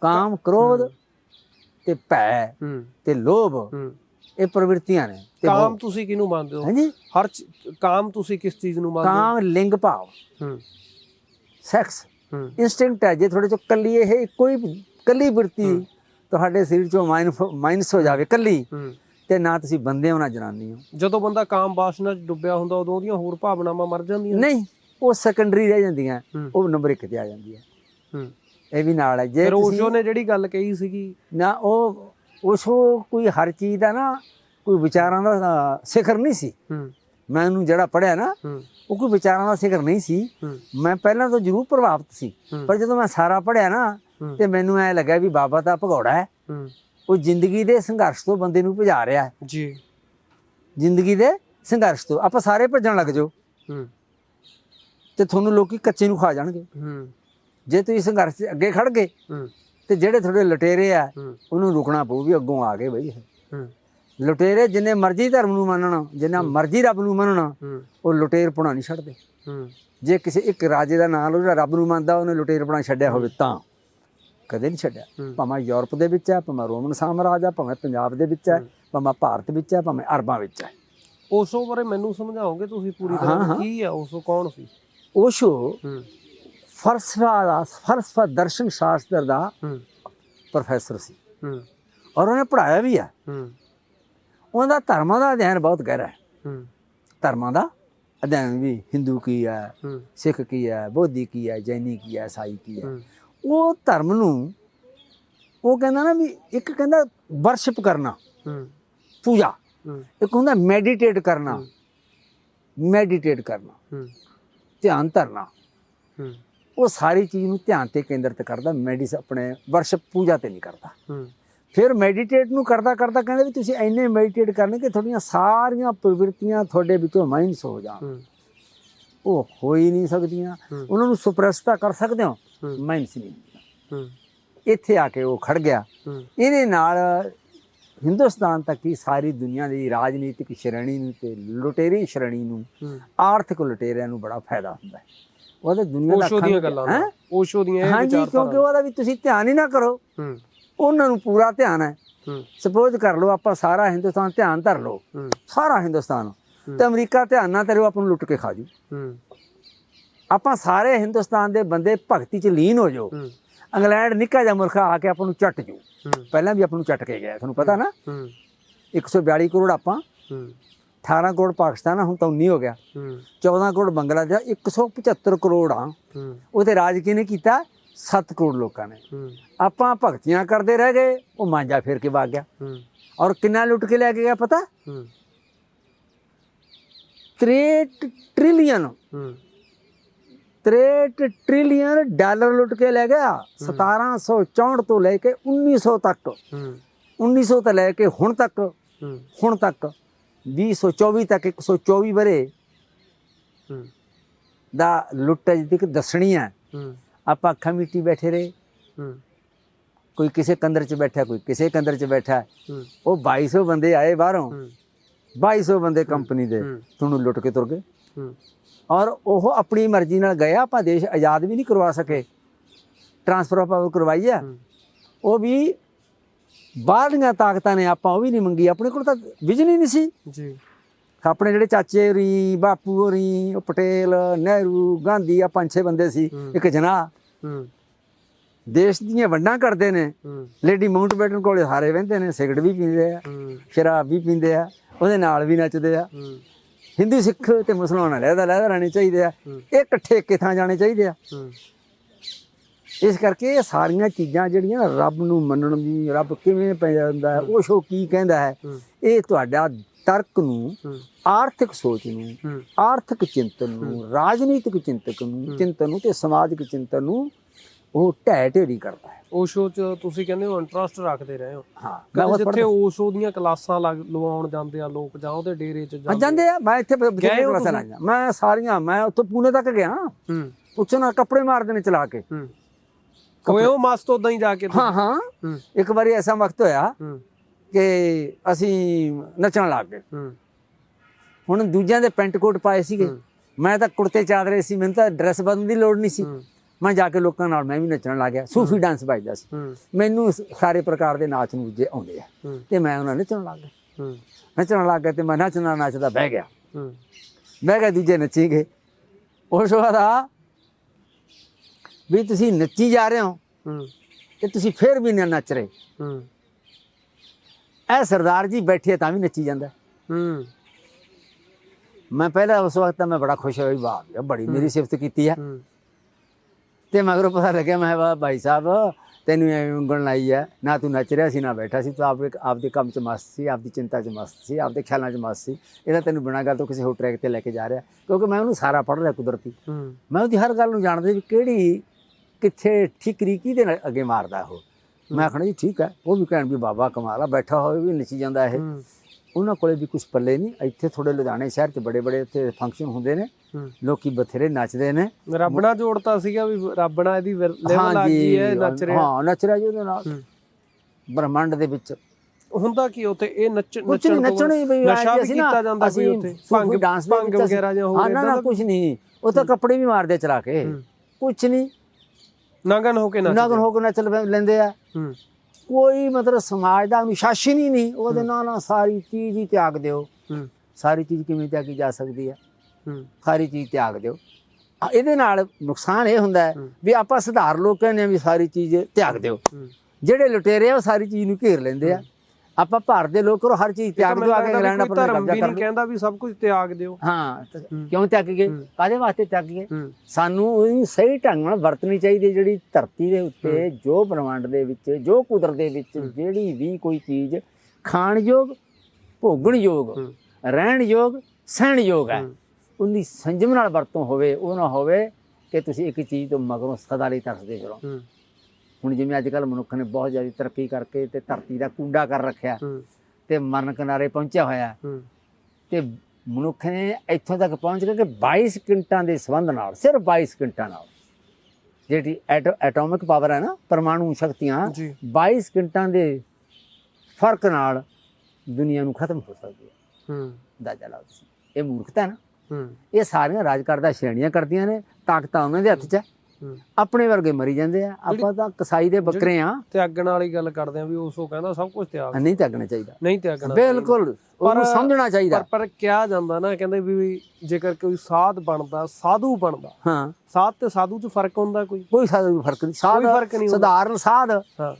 B: ਕਾਮ ਕ੍ਰੋਧ। ਤੇ ਭੈ
A: ਹੂੰ।
B: ਤੇ ਲੋਭ
A: ਹੂੰ।
B: ਇਹ ਪ੍ਰਵਿਰਤੀਆਂ ਨੇ ਤੇ
A: ਕਾਮ ਤੁਸੀਂ ਕਿਹਨੂੰ ਮੰਨਦੇ ਹੋ?
B: ਹਾਂਜੀ।
A: ਹਰ ਕਾਮ ਤੁਸੀਂ ਕਿਸ ਚੀਜ਼ ਨੂੰ ਮੰਨਦੇ
B: ਕਾਮ ਲਿੰਗ ਭਾਵ।
A: ਹੋ। ਹੂੰ
B: ਸੈਕਸ
A: ਹੂੰ।
B: ਇਨਸਟਿੰਕਟ ਹੈ ਜੇ ਤੁਹਾਡੇ ਚੋਂ ਕੱਲੀ ਇਹ ਕੋਈ ਕੱਲੀ ਬਿਰਤੀ ਤੁਹਾਡੇ ਸਰੀਰ ਚੋਂ ਮਾਈਨਸ ਹੋ ਜਾਵੇ ਕੱਲੀ
A: ਹੂੰ।
B: ਤੇ ਨਾ ਤੁਸੀਂ ਬੰਦੇ ਹੋ ਨਾ ਜਨਾਨੀ ਹੋ।
A: ਜਦੋਂ ਬੰਦਾ ਕਾਮ ਵਾਸਨਾ 'ਚ ਡੁੱਬਿਆ ਹੁੰਦਾ ਉਦੋਂ ਉਹਦੀਆਂ ਹੋਰ ਭਾਵਨਾਵਾਂ ਮਰ ਜਾਂਦੀਆਂ?
B: ਨਹੀਂ ਉਹ ਸੈਕੰਡਰੀ ਰਹਿ ਜਾਂਦੀਆਂ
A: ਹੂੰ।
B: ਉਹ ਨੰਬਰ 1 ਤੇ ਆ ਜਾਂਦੀ ਹੈ।
A: ਹੂੰ।
B: ਇਹ ਵੀ ਨਾਲ ਹੈ। ਜੇ
A: ਫਿਰ
B: ਤੁਸੀਂ
A: ਓਸ਼ੋ ਨੇ ਜਿਹੜੀ ਗੱਲ ਕਹੀ ਸੀਗੀ।
B: ਨਾ ਉਹ ਉਸ ਉਹ ਕੋਈ ਹਰ ਚੀਜ਼ ਦਾ ਨਾ ਕੋਈ ਵਿਚਾਰਾਂ ਦਾ ਅ, ਸਿਖਰ ਨਹੀਂ ਸੀ।
A: ਹੂੰ।
B: ਮੈਂ ਉਹਨੂੰ ਜਿਹੜਾ ਪੜਿਆ ਨਾ
A: ਹੂੰ।
B: ਉਹ ਕੋਈ ਵਿਚਾਰਾਂ ਦਾ ਸਿਖਰ ਨਹੀਂ ਸੀ।
A: ਹੂੰ।
B: ਮੈਂ ਪਹਿਲਾਂ ਤਾਂ ਜ਼ਰੂਰ ਪ੍ਰਭਾਵਿਤ ਸੀ।
A: ਹੂੰ।
B: ਪਰ ਜਦੋਂ ਮੈਂ ਸਾਰਾ ਪੜਿਆ ਨਾ
A: ਹੂੰ।
B: ਤੇ ਮੈਨੂੰ ਐ ਲੱਗਾ ਵੀ ਬਾਬਾ ਤਾਂ ਭਗੌੜਾ ਹੈ।
A: ਹੂੰ।
B: ਉਹ ਜ਼ਿੰਦਗੀ ਦੇ ਸੰਘਰਸ਼ ਤੋਂ ਬੰਦੇ ਨੂੰ ਭਜਾ ਰਿਹਾ ਹੈ।
A: ਜੀ।
B: ਜ਼ਿੰਦਗੀ ਦੇ ਸੰਘਰਸ਼ ਤੋਂ। ਆਪਾਂ ਸਾਰੇ ਭੱਜਣ ਲੱਗ ਜਾਓ।
A: ਹੂੰ।
B: ਤੇ ਤੁਹਾਨੂੰ ਲੋਕੀ ਕੱਚੇ ਨੂੰ ਖਾ ਜਾਣਗੇ।
A: ਹੂੰ।
B: ਜੇ ਤੁਸੀਂ ਸੰਘਰਸ਼ 'ਚ ਅੱਗੇ ਖੜ ਗਏ ਤੇ ਜਿਹੜੇ ਤੁਹਾਡੇ ਲੁਟੇਰੇ ਆ ਉਹਨੂੰ ਰੁਕਣਾ ਪਊ ਵੀ ਅੱਗੋਂ ਆ ਗਏ ਬਈ ਲੁਟੇਰੇ ਜਿੰਨੇ ਮਰਜ਼ੀ ਧਰਮ ਨੂੰ ਮੰਨਣ ਜਿੰਨਾ ਮਰਜ਼ੀ ਰੱਬ ਨੂੰ ਮੰਨਣ ਉਹ ਲੁਟੇਰ ਪੁਣਾ ਨਹੀਂ ਛੱਡਦੇ। ਜੇ ਕਿਸੇ ਇੱਕ ਰਾਜੇ ਦਾ ਨਾਮ ਲਓ ਜਿਹੜਾ ਰੱਬ ਨੂੰ ਮੰਨਦਾ ਉਹਨੇ ਲੁਟੇਰ ਪੁਣਾ ਛੱਡਿਆ ਹੋਵੇ ਤਾਂ। ਕਦੇ ਨਹੀਂ ਛੱਡਿਆ। ਭਾਵੇਂ ਯੂਰਪ ਦੇ ਵਿੱਚ ਹੈ ਭਾਵੇਂ ਰੋਮਨ ਸਾਮਰਾਜ ਹੈ ਭਾਵੇਂ ਪੰਜਾਬ ਦੇ ਵਿੱਚ ਹੈ ਭਾਵੇਂ ਭਾਰਤ ਵਿੱਚ ਹੈ ਭਾਵੇਂ ਅਰਬਾਂ ਵਿੱਚ ਹੈ।
A: ਓਸ਼ੋ ਬਾਰੇ ਮੈਨੂੰ ਸਮਝਾਓਗੇ ਤੁਸੀਂ ਪੂਰੀ ਤਰ੍ਹਾਂ। ਕੀ ਹੈ ਓਸ਼ੋ ਕੌਣ ਸੀ? ਹੂੰ।
B: ਫਲਸਫਾ ਦਾ ਫਲਸਫਾ ਦਰਸ਼ਨ ਸ਼ਾਸਤਰ ਦਾ ਪ੍ਰੋਫੈਸਰ ਸੀ ਔਰ ਉਹਨੇ ਪੜ੍ਹਾਇਆ ਵੀ ਹੈ
A: ਹੂੰ
B: ਉਹਦਾ ਧਰਮਾਂ ਦਾ ਅਧਿਐਨ ਬਹੁਤ ਗਹਿਰਾ ਹੈ ਧਰਮਾਂ ਦਾ ਅਧਿਐਨ ਵੀ ਹਿੰਦੂ ਕੀ ਹੈ ਸਿੱਖ ਕੀ ਹੈ ਬੋਧੀ ਕੀ ਹੈ ਜੈਨੀ ਕੀ ਹੈ ਸਾਈ ਕੀ ਹੈ ਉਹ ਧਰਮ ਨੂੰ ਉਹ ਕਹਿੰਦਾ ਨਾ ਵੀ ਇੱਕ ਕਹਿੰਦਾ ਵਰਸ਼ਿਪ ਕਰਨਾ ਪੂਜਾ ਇੱਕ ਹੁੰਦਾ ਮੈਡੀਟੇਟ ਕਰਨਾ ਮੈਡੀਟੇਟ ਕਰਨਾ ਧਿਆਨ ਧਰਨਾ ਉਹ ਸਾਰੀ ਚੀਜ਼ ਨੂੰ ਧਿਆਨ ਤੇ ਕੇਂਦਰਿਤ ਕਰਦਾ ਮੈਡੀਸ ਆਪਣੇ ਵਰਸ਼ਿਪ ਪੂਜਾ ਤੇ ਨਹੀਂ ਕਰਦਾ। ਫਿਰ ਮੈਡੀਟੇਟ ਨੂੰ ਕਰਦਾ ਕਰਦਾ ਕਹਿੰਦੇ ਵੀ ਤੁਸੀਂ ਇੰਨੇ ਮੈਡੀਟੇਟ ਕਰਨੇ ਕਿ ਤੁਹਾਡੀਆਂ ਸਾਰੀਆਂ ਪ੍ਰਵਿਰਤੀਆਂ ਤੁਹਾਡੇ ਵਿੱਚੋਂ ਮਾਈਨਸ ਹੋ ਜਾਣ। ਉਹ ਹੋ ਹੀ ਨਹੀਂ ਸਕਦੀਆਂ। ਉਹਨਾਂ ਨੂੰ ਸੁਪਰੈਸ ਤਾਂ ਕਰ ਸਕਦੇ ਹੋ। ਮਾਈਨਸ ਨਹੀਂ। ਇੱਥੇ ਆ ਕੇ ਉਹ ਖੜ ਗਿਆ। ਇਹਦੇ ਨਾਲ ਹਿੰਦੁਸਤਾਨ ਤੱਕ ਹੀ ਸਾਰੀ ਦੁਨੀਆ ਦੀ ਰਾਜਨੀਤਿਕ ਸ਼੍ਰੇਣੀ ਨੂੰ ਤੇ ਲੁਟੇਰੀ ਸ਼੍ਰੇਣੀ ਨੂੰ ਆਰਥਿਕ ਲੁਟੇਰਿਆਂ ਨੂੰ ਬੜਾ ਫਾਇਦਾ ਹੁੰਦਾ ਹੈ। ਉਹਦੇ ਦੁਨੀਆ ਦਾ
A: ਓਸ਼ੋ ਦੀਆਂ ਗੱਲਾਂ
B: ਹੈਂ?
A: ਓਸ਼ੋ ਦੀਆਂ ਇਹ
B: ਹਾਂਜੀ
A: ਵਿਚਾਰਧਾਰਾ
B: ਕਿਉਂਕਿ ਉਹਦਾ ਵੀ ਤੁਸੀਂ ਧਿਆਨ ਹੀ ਨਾ ਕਰੋ।
A: ਹੂੰ।
B: ਉਹਨਾਂ ਨੂੰ ਪੂਰਾ ਧਿਆਨ ਹੈ।
A: ਹੂੰ।
B: ਸਪੋਜ਼ ਕਰ ਲਓ ਆਪਾਂ ਸਾਰਾ ਹਿੰਦੁਸਤਾਨ ਧਿਆਨ ਧਰ ਲਓ।
A: ਹੂੰ।
B: ਸਾਰਾ ਹਿੰਦੁਸਤਾਨ। ਤੇ ਅਮਰੀਕਾ ਧਿਆਨ ਨਾ ਧਰਿਓ ਆਪਾਂ ਨੂੰ ਲੁੱਟ ਕੇ ਖਾ ਜੂ।
A: ਹੂੰ।
B: ਆਪਾਂ ਸਾਰੇ ਹਿੰਦੁਸਤਾਨ ਦੇ ਬੰਦੇ ਭਗਤੀ ਚ ਲੀਨ ਹੋ ਜਾਓ।
A: ਹੂੰ।
B: ਇੰਗਲੈਂਡ ਨਿੱਕਾ ਜਿਹਾ ਮੁਲਕ ਆ ਕੇ ਆਪਾਂ ਨੂੰ ਚੱਟ ਜੂ। ਪਹਿਲਾਂ ਵੀ ਆਪਾਂ ਨੂੰ ਚੱਟ ਕੇ ਗਿਆ ਤੁਹਾਨੂੰ ਪਤਾ ਨਾ?
A: ਹੂੰ।
B: 142 ਕਰੋੜ ਆਪਾਂ।
A: ਹੂੰ।
B: 18 ਕਰੋੜ ਪਾਕਿਸਤਾਨ ਆ, ਹੁਣ ਤਾਂ 19 ਹੋ ਗਿਆ।
A: ਹੂੰ।
B: 14 ਕਰੋੜ ਬੰਗਲਾਦੇਸ਼ 175 ਕਰੋੜ ਆ। ਉਹਦੇ ਰਾਜ ਕਿਹਨੇ ਕੀਤਾ? 7 ਕਰੋੜ ਲੋਕਾਂ ਨੇ। ਆਪਾਂ ਭਗਤੀਆਂ ਕਰਦੇ ਰਹਿ ਗਏ ਉਹ ਮਾਂਜਾ ਫੇਰ ਕੇ ਵਗ ਗਿਆ। ਔਰ ਕਿੰਨਾ ਲੁੱਟ ਕੇ ਲੈ ਕੇ ਗਿਆ ਪਤਾ?
A: ਹੂੰ।
B: 63 ਟ੍ਰਿਲੀਅਨ
A: ਹੂੰ।
B: 63 ਟ੍ਰਿਲੀਅਨ ਡਾਲਰ ਲੁੱਟ ਕੇ ਲੈ ਗਿਆ। 1764 ਤੋਂ ਲੈ ਕੇ 1900 ਤੱਕ।
A: ਹੂੰ।
B: 1900 ਤੋਂ ਲੈ ਕੇ ਹੁਣ ਤੱਕ। ਹੁਣ ਤੱਕ। 2024 ਤੱਕ 124 ਬਰੇ
A: ਹੂੰ।
B: ਦਾ ਲੁੱਟ ਅਜੇ ਤੱਕ ਦੱਸਣੀ ਹੈ
A: ਹੂੰ।
B: ਆਪਾਂ ਅੱਖਾਂ ਮੀਟੀ ਬੈਠੇ ਰਹੇ।
A: ਹੂੰ।
B: ਕੋਈ ਕਿਸੇ ਕੰਦਰ 'ਚ ਬੈਠਾ ਕੋਈ ਕਿਸੇ ਕੰਦਰ 'ਚ ਬੈਠਾ।
A: ਹੂੰ।
B: ਉਹ 2200 ਬੰਦੇ ਆਏ ਬਾਹਰੋਂ।
A: ਹੂੰ।
B: 2200 ਬੰਦੇ ਕੰਪਨੀ ਦੇ। ਤੁਹਾਨੂੰ ਲੁੱਟ ਕੇ ਤੁਰ ਗਏ।
A: ਹੂੰ।
B: ਔਰ ਉਹ ਆਪਣੀ ਮਰਜ਼ੀ ਨਾਲ ਗਏ। ਆਪਾਂ ਦੇਸ਼ ਆਜ਼ਾਦ ਵੀ ਨਹੀਂ ਕਰਵਾ ਸਕੇ। ਟ੍ਰਾਂਸਫਰ ਆਫ ਪਾਵਰ ਕਰਵਾਈ ਆ।
A: ਹੂੰ।
B: ਉਹ ਵੀ ਬਾਹਰਲੀਆਂ ਤਾਕਤਾਂ ਨੇ ਆਪਾਂ ਉਹ ਵੀ ਨਹੀਂ ਮੰਗੀ। ਆਪਣੇ ਕੋਲ ਤਾਂ ਵਿਜਨ ਹੀ ਨਹੀਂ ਸੀ।
A: ਜੀ।
B: ਆਪਣੇ ਜਿਹੜੇ ਚਾਚੇ ਹੋਰੀ ਬਾਪੂ ਹੋਰੀ ਉਹ ਪਟੇਲ ਨਹਿਰੂ ਗਾਂਧੀ ਆ ਪੰਜ ਛੇ ਬੰਦੇ ਸੀ। ਇੱਕ ਜਨਾਹ।
A: ਹੂੰ।
B: ਦੇਸ਼ ਦੀਆਂ ਵੰਡਾਂ ਕਰਦੇ ਨੇ। ਲੇਡੀ ਮਾਊਂਟ ਬੈਟਨ ਕੋਲੇ ਸਾਰੇ ਵਹਿੰਦੇ ਨੇ ਸਿਗਰਟ ਵੀ ਪੀਂਦੇ ਆ ਸ਼ਰਾਬ ਵੀ ਪੀਂਦੇ ਆ ਉਹਦੇ ਨਾਲ ਵੀ ਨੱਚਦੇ ਆ। ਹਿੰਦੂ ਸਿੱਖ ਤੇ ਮੁਸਲਮਾਨ ਲਹਿਦਾ ਲਹਿਦਾ ਰਹਿਣੇ ਚਾਹੀਦੇ ਆ। ਇਹ ਇਕੱਠੇ ਇੱਕੇ ਥਾਂ ਜਾਣੇ ਚਾਹੀਦੇ ਆ। ਇਸ ਕਰਕੇ ਇਹ ਸਾਰੀਆਂ ਚੀਜ਼ਾਂ ਜਿਹੜੀਆਂ ਰੱਬ ਨੂੰ ਮੰਨਣ ਦੀ ਰੱਬ ਕਿਵੇਂ ਪੈ ਜਾਂਦਾ ਹੈ ਉਹ ਸ਼ੋ ਕੀ ਕਹਿੰਦਾ ਹੈ ਇਹ ਤੁਹਾਡਾ ਤਰਕ ਨੂੰ ਆਰਥਿਕ ਸੋਚ ਨੂੰ ਆਰਥਿਕ ਚਿੰਤਨ ਨੂੰ ਰਾਜਨੀਤਿਕ ਚਿੰਤਕ ਨੂੰ ਚਿੰਤਨ ਨੂੰ ਤੇ ਸਮਾਜਿਕ ਚਿੰਤਨ ਨੂੰ ਉਹ ਢਹਿ ਢੇਰੀ ਕਰਦਾ ਹੈ।
A: ਓਸ਼ੋ ਚ ਤੁਸੀਂ ਕਹਿੰਦੇ ਹੋ ਇੰਟਰਸਟ ਰੱਖਦੇ ਰਹੇ ਹੋ।
B: ਹਾਂ
A: ਜਿੱਥੇ ਓਸ਼ੋ ਦੀਆਂ ਕਲਾਸਾਂ ਲਵਾਉਣ ਜਾਂਦੇ ਆ ਲੋਕ ਜਾਂ ਉਹਦੇ ਡੇਰੇ ਚ ਜਾਂਦੇ
B: ਜਾਂਦੇ ਆ ਮੈਂ ਇੱਥੇ ਬਥੇਰੇ ਕਲਾਸਾਂ ਲਾਈਆਂ। ਮੈਂ ਸਾਰੀਆਂ ਮੈਂ ਉੱਥੋਂ ਪੂਨੇ ਤੱਕ ਗਿਆ।
A: ਹੂੰ।
B: ਪੁੱਛਣਾ ਕੱਪੜੇ ਮਾਰਦੇ ਨੇ ਚਲਾ ਕੇ।
A: ਕੋਈ ਉਹ ਮਸਤ ਉਦਾਂ ਹੀ ਜਾ ਕੇ
B: ਹਾਂ ਹਾਂ। ਇੱਕ ਵਾਰੀ ਐਸਾ ਵਕਤ ਹੋਇਆ ਕਿ ਅਸੀਂ ਨੱਚਣ ਲੱਗ ਗਏ। ਹੁਣ ਦੂਜਿਆਂ ਦੇ ਪੈਂਟ ਕੋਟ ਪਾਏ ਸੀਗੇ। ਮੈਂ ਤਾਂ ਕੁੜਤੇ ਚਾਦਰੇ ਸੀ ਮੈਨੂੰ ਤਾਂ ਡਰੈਸ ਬਦਲਣ ਦੀ ਲੋੜ ਨਹੀਂ ਸੀ। ਮੈਂ ਜਾ ਕੇ ਲੋਕਾਂ ਨਾਲ ਮੈਂ ਵੀ ਨੱਚਣ ਲੱਗ ਗਿਆ। ਸੂਫੀ ਡਾਂਸ ਵੱਜਦਾ ਸੀ। ਮੈਨੂੰ ਸਾਰੇ ਪ੍ਰਕਾਰ ਦੇ ਨਾਚ ਨੂਜੇ ਆਉਂਦੇ ਆ। ਤੇ ਮੈਂ ਉਹਨਾਂ ਨਾਲ ਨੱਚਣ ਲੱਗ ਗਿਆ। ਨੱਚਣ ਲੱਗ ਗਿਆ ਤੇ ਮੈਂ ਨੱਚਣਾ ਨੱਚਦਾ ਬਹਿ ਗਿਆ। ਬਹਿ ਗਿਆ ਦੂਜੇ ਨੱਚੀ ਗਏ। ਉਸ ਵੀ ਤੁਸੀਂ ਨੱਚੀ ਜਾ ਰਹੇ ਹੋ
A: ਹੂੰ।
B: ਤੇ ਤੁਸੀਂ ਫੇਰ ਵੀ ਨਾ ਨੱਚ ਰਹੇ।
A: ਹੂੰ।
B: ਇਹ ਸਰਦਾਰ ਜੀ ਬੈਠੇ ਤਾਂ ਵੀ ਨੱਚੀ ਜਾਂਦਾ।
A: ਹੂੰ।
B: ਮੈਂ ਪਹਿਲਾਂ ਉਸ ਵਕਤ ਤਾਂ ਮੈਂ ਬੜਾ ਖੁਸ਼ ਵੀ ਵਾਹ ਬੜੀ ਮੇਰੀ ਸਿਫਤ ਕੀਤੀ
A: ਹੂੰ।
B: ਤੇ ਮਗਰੋਂ ਪਤਾ ਲੱਗਿਆ ਮੈਂ ਵਾਹ ਭਾਈ ਸਾਹਿਬ ਤੈਨੂੰ ਐਵੇਂ ਉਂਗਲ ਲਾਈ ਹੈ ਨਾ ਤੂੰ ਨੱਚ ਰਿਹਾ ਸੀ ਨਾ ਬੈਠਾ ਸੀ ਤੂੰ ਆਪ ਆਪਦੇ ਕੰਮ 'ਚ ਮਸਤ ਸੀ ਆਪਦੀ ਚਿੰਤਾ 'ਚ ਮਸਤ ਸੀ ਆਪਦੇ ਖਿਆਲਾਂ 'ਚ ਮਸਤ ਸੀ। ਇਹਦਾ ਤੈਨੂੰ ਬਿਨਾਂ ਗੱਲ ਤੋਂ ਕਿਸੇ ਹੋਰ ਟਰੈਕ ਤੇ ਲੈ ਕੇ ਜਾ ਰਿਹਾ। ਕਿਉਂਕਿ ਮੈਂ ਉਹਨੂੰ ਸਾਰਾ ਪੜ੍ਹ ਲਿਆ ਕੁਦਰਤੀ। ਮੈਂ ਉਹਦੀ ਹਰ ਗੱਲ ਨੂੰ ਜਾਣਦਾ ਵੀ ਕਿਹੜੀ ਕਿੱਥੇ ਠਿਕਰੀ ਕਿਹਦੇ ਨਾਲ ਅੱਗੇ ਮਾਰਦਾ ਉਹ। ਮੈਂ ਆਖਣਾ ਜੀ ਠੀਕ ਹੈ ਉਹ ਵੀ ਕਹਿਣ ਵੀ ਬਾਬਾ ਕਮਾਲ ਆ ਬੈਠਾ ਹੋਵੇ ਵੀ ਨੱਚੀ ਜਾਂਦਾ ਇਹ। ਉਹਨਾਂ ਕੋਲੇ ਵੀ ਕੁਝ ਪੱਲੇ ਨਹੀਂ ਇੱਥੇ ਥੋੜੇ ਲੁਧਿਆਣੇ ਸ਼ਹਿਰ 'ਚ ਬੜੇ ਬੜੇ ਇੱਥੇ ਫੰਕਸ਼ਨ ਹੁੰਦੇ ਨੇ। ਲੋਕੀ ਬਥੇਰੇ ਨੱਚਦੇ ਨੇ।
A: ਰੱਬ ਨਾਲ ਜੋੜਤਾ ਸੀਗਾ ਵੀ ਰੱਬ ਨਾਲ ਇਹਦੀ ਲੈਵਲ ਆ ਗਈ ਹੈ ਨੱਚ ਰਿਹਾ।
B: ਹਾਂ ਨੱਚ ਰਿਹਾ ਜੀ ਉਹਦੇ ਨਾਲ। ਬ੍ਰਹਮੰਡ ਦੇ ਵਿੱਚ।
A: ਹੁੰਦਾ ਕੀ ਉੱਥੇ? ਇਹ ਨੱਚ
B: ਨੱਚਣਾ ਹੀ ਬਈ
A: ਨਸ਼ਾ ਵੀ ਕੀਤਾ ਜਾਂਦਾ ਕੋਈ ਉੱਥੇ।
B: ਭੰਗ ਡਾਂਸ
A: ਭੰਗ ਵਗੈਰਾ ਜਾਂ ਹੋਰ
B: ਹਾਂ ਨਾ ਕੁਝ ਨਹੀਂ। ਉਹ ਤਾਂ ਕੱਪੜੇ ਵੀ ਮਾਰਦੇ ਚਲਾ ਕੇ। ਕੁਝ ਨਹੀਂ।
A: ਨਗਨ ਹੋ ਕੇ
B: ਨਗਨ ਹੋ ਕੇ ਨੱਚ ਲੈਂਦੇ ਆ। ਕੋਈ ਮਤਲਬ ਸਮਾਜ ਦਾ ਅਨੁਸ਼ਾਸਨ ਹੀ ਨਹੀਂ ਉਹਦੇ ਨਾਲ ਨਾਲ ਸਾਰੀ ਚੀਜ਼ ਹੀ ਤਿਆਗ ਦਿਓ। ਸਾਰੀ ਚੀਜ਼ ਕਿਵੇਂ ਤਿਆਗੀ ਜਾ ਸਕਦੀ ਹੈ। ਸਾਰੀ ਚੀਜ਼ ਤਿਆਗ ਦਿਓ। ਇਹਦੇ ਨਾਲ ਨੁਕਸਾਨ ਇਹ ਹੁੰਦਾ ਹੈ। ਵੀ ਆਪਾਂ ਸੁਧਾਰ ਲੋਕ ਕਹਿੰਦੇ ਆ ਵੀ ਸਾਰੀ ਚੀਜ਼ ਤਿਆਗ ਦਿਓ। ਜਿਹੜੇ ਲੁਟੇਰੇ ਆ ਉਹ ਸਾਰੀ ਚੀਜ਼ ਨੂੰ ਘੇਰ ਲੈਂਦੇ ਆ। ਆਪਾਂ ਭਾਰਤ ਦੇ ਲੋਕ ਹਰ ਚੀਜ਼ ਤਿਆਗ ਦਿਓ ਆ ਕੇ ਇੰਗਲੈਂਡ ਆਪਣਾ ਕਬਜ਼ਾ ਕਰ
A: ਕਹਿੰਦਾ ਵੀ ਸਭ ਕੁਝ ਤਿਆਗ ਦਿਓ।
B: ਹਾਂ। ਕਿਉਂ ਤਿਆਗ ਗਏ
A: ਹੂੰ।
B: ਕਾਦੇ ਵਾਸਤੇ ਤਿਆਗ ਗਏ
A: ਹੂੰ।
B: ਸਾਨੂੰ ਉਹਨੂੰ ਸਹੀ ਢੰਗ ਨਾਲ ਵਰਤਣੀ ਚਾਹੀਦੀ ਜਿਹੜੀ ਧਰਤੀ ਦੇ ਉੱਤੇ ਜੋ ਬ੍ਰਹਮੰਡ ਦੇ ਵਿੱਚ ਜੋ ਕੁਦਰਤ ਦੇ ਵਿੱਚ ਜਿਹੜੀ ਵੀ ਕੋਈ ਚੀਜ਼ ਖਾਣ ਯੋਗ ਭੋਗਣ ਯੋਗ
A: ਹੂੰ।
B: ਰਹਿਣ ਯੋਗ ਸਹਿਣ ਯੋਗ ਹੈ। ਉਹਦੀ ਸੰਜਮ ਨਾਲ ਵਰਤੋਂ ਹੋਵੇ ਉਹ ਨਾ ਹੋਵੇ ਕਿ ਤੁਸੀਂ ਇੱਕ ਚੀਜ਼ ਤੋਂ ਮਗਰੋਂ ਸਦਾ ਲਈ ਤਰਸਦੇ ਫਿਰੋ। ਹੁਣ ਜਿਵੇਂ ਅੱਜ ਕੱਲ ਮਨੁੱਖ ਨੇ ਬਹੁਤ ਜ਼ਿਆਦਾ ਤਰੱਕੀ ਕਰਕੇ ਤੇ ਧਰਤੀ ਦਾ ਕੂੜਾ ਕਰ ਰੱਖਿਆ। ਤੇ ਮਰਨ ਕਿਨਾਰੇ ਪਹੁੰਚਿਆ ਹੋਇਆ। ਤੇ ਮਨੁੱਖ ਨੇ ਇੱਥੋਂ ਤੱਕ ਪਹੁੰਚ ਗਿਆ ਕਿ 22 ਸਕਿੰਟਾਂ ਦੇ ਸੰਬੰਧ ਨਾਲ ਸਿਰਫ 22 ਸਕਿੰਟਾਂ ਨਾਲ। ਜਿਹੜੀ ਐਟੋ- ਐਟੋਮਿਕ ਪਾਵਰ ਹੈ ਨਾ ਪਰਮਾਣੂ ਸ਼ਕਤੀਆਂ
A: ਜੀ।
B: 22 ਸਕਿੰਟਾਂ ਦੇ ਫ਼ਰਕ ਨਾਲ ਦੁਨੀਆ ਨੂੰ ਖਤਮ ਹੋ ਸਕਦੀ ਹੈ।
A: ਹੂੰ।
B: ਅੰਦਾਜ਼ਾ ਲਾਓ ਤੁਸੀਂ। ਇਹ ਮੂਰਖਤਾ ਹੈ ਨਾ।
A: ਹੂੰ।
B: ਇਹ ਸਾਰੀਆਂ ਰਾਜ ਕਰਦਾ ਸ਼੍ਰੇਣੀਆਂ ਕਰਦੀਆਂ ਨੇ ਤਾਕਤਾਂ ਉਹਨਾਂ ਦੇ ਹੱਥ 'ਚ ਹੂੰ। ਆਪਣੇ ਵਰਗੇ ਮਰੀ ਜਾਂਦੇ ਆ। ਆਪਾਂ ਤਾਂ ਕਸਾਈ ਦੇ ਬੱਕਰੇ ਆ।
A: ਤਿਆਗਣ ਵਾਲੀ ਗੱਲ ਕਰਦੇ ਆ ਵੀ ਉਸ ਕਹਿੰਦਾ ਸਭ ਕੁਝ ਤਿਆਗ।
B: ਨਹੀਂ ਤਿਆਗਣਾ ਚਾਹੀਦਾ।
A: ਨਹੀਂ ਤਿਆਗਣਾ
B: ਬਿਲਕੁਲ ਉਹਨੂੰ ਸਮਝਣਾ ਚਾਹੀਦਾ।
A: ਪਰ ਕਿਹਾ ਜਾਂਦਾ ਨਾ ਕਹਿੰਦੇ ਵੀ ਜੇਕਰ ਕੋਈ ਸਾਧ ਬਣਦਾ ਸਾਧੂ ਬਣਦਾ
B: ਹਾਂ।
A: ਸਾਧ ਤੇ ਸਾਧੂ 'ਚ ਫ਼ਰਕ ਹੁੰਦਾ ਕੋਈ?
B: ਕੋਈ ਸਾਧੂ ਫ਼ਰਕ ਨਹੀਂ। ਸਾਧ
A: ਕੋਈ ਫ਼ਰਕ ਨਹੀਂ ਹੁੰਦਾ।
B: ਸਧਾਰਨ ਸਾਧ
A: ਹਾਂ।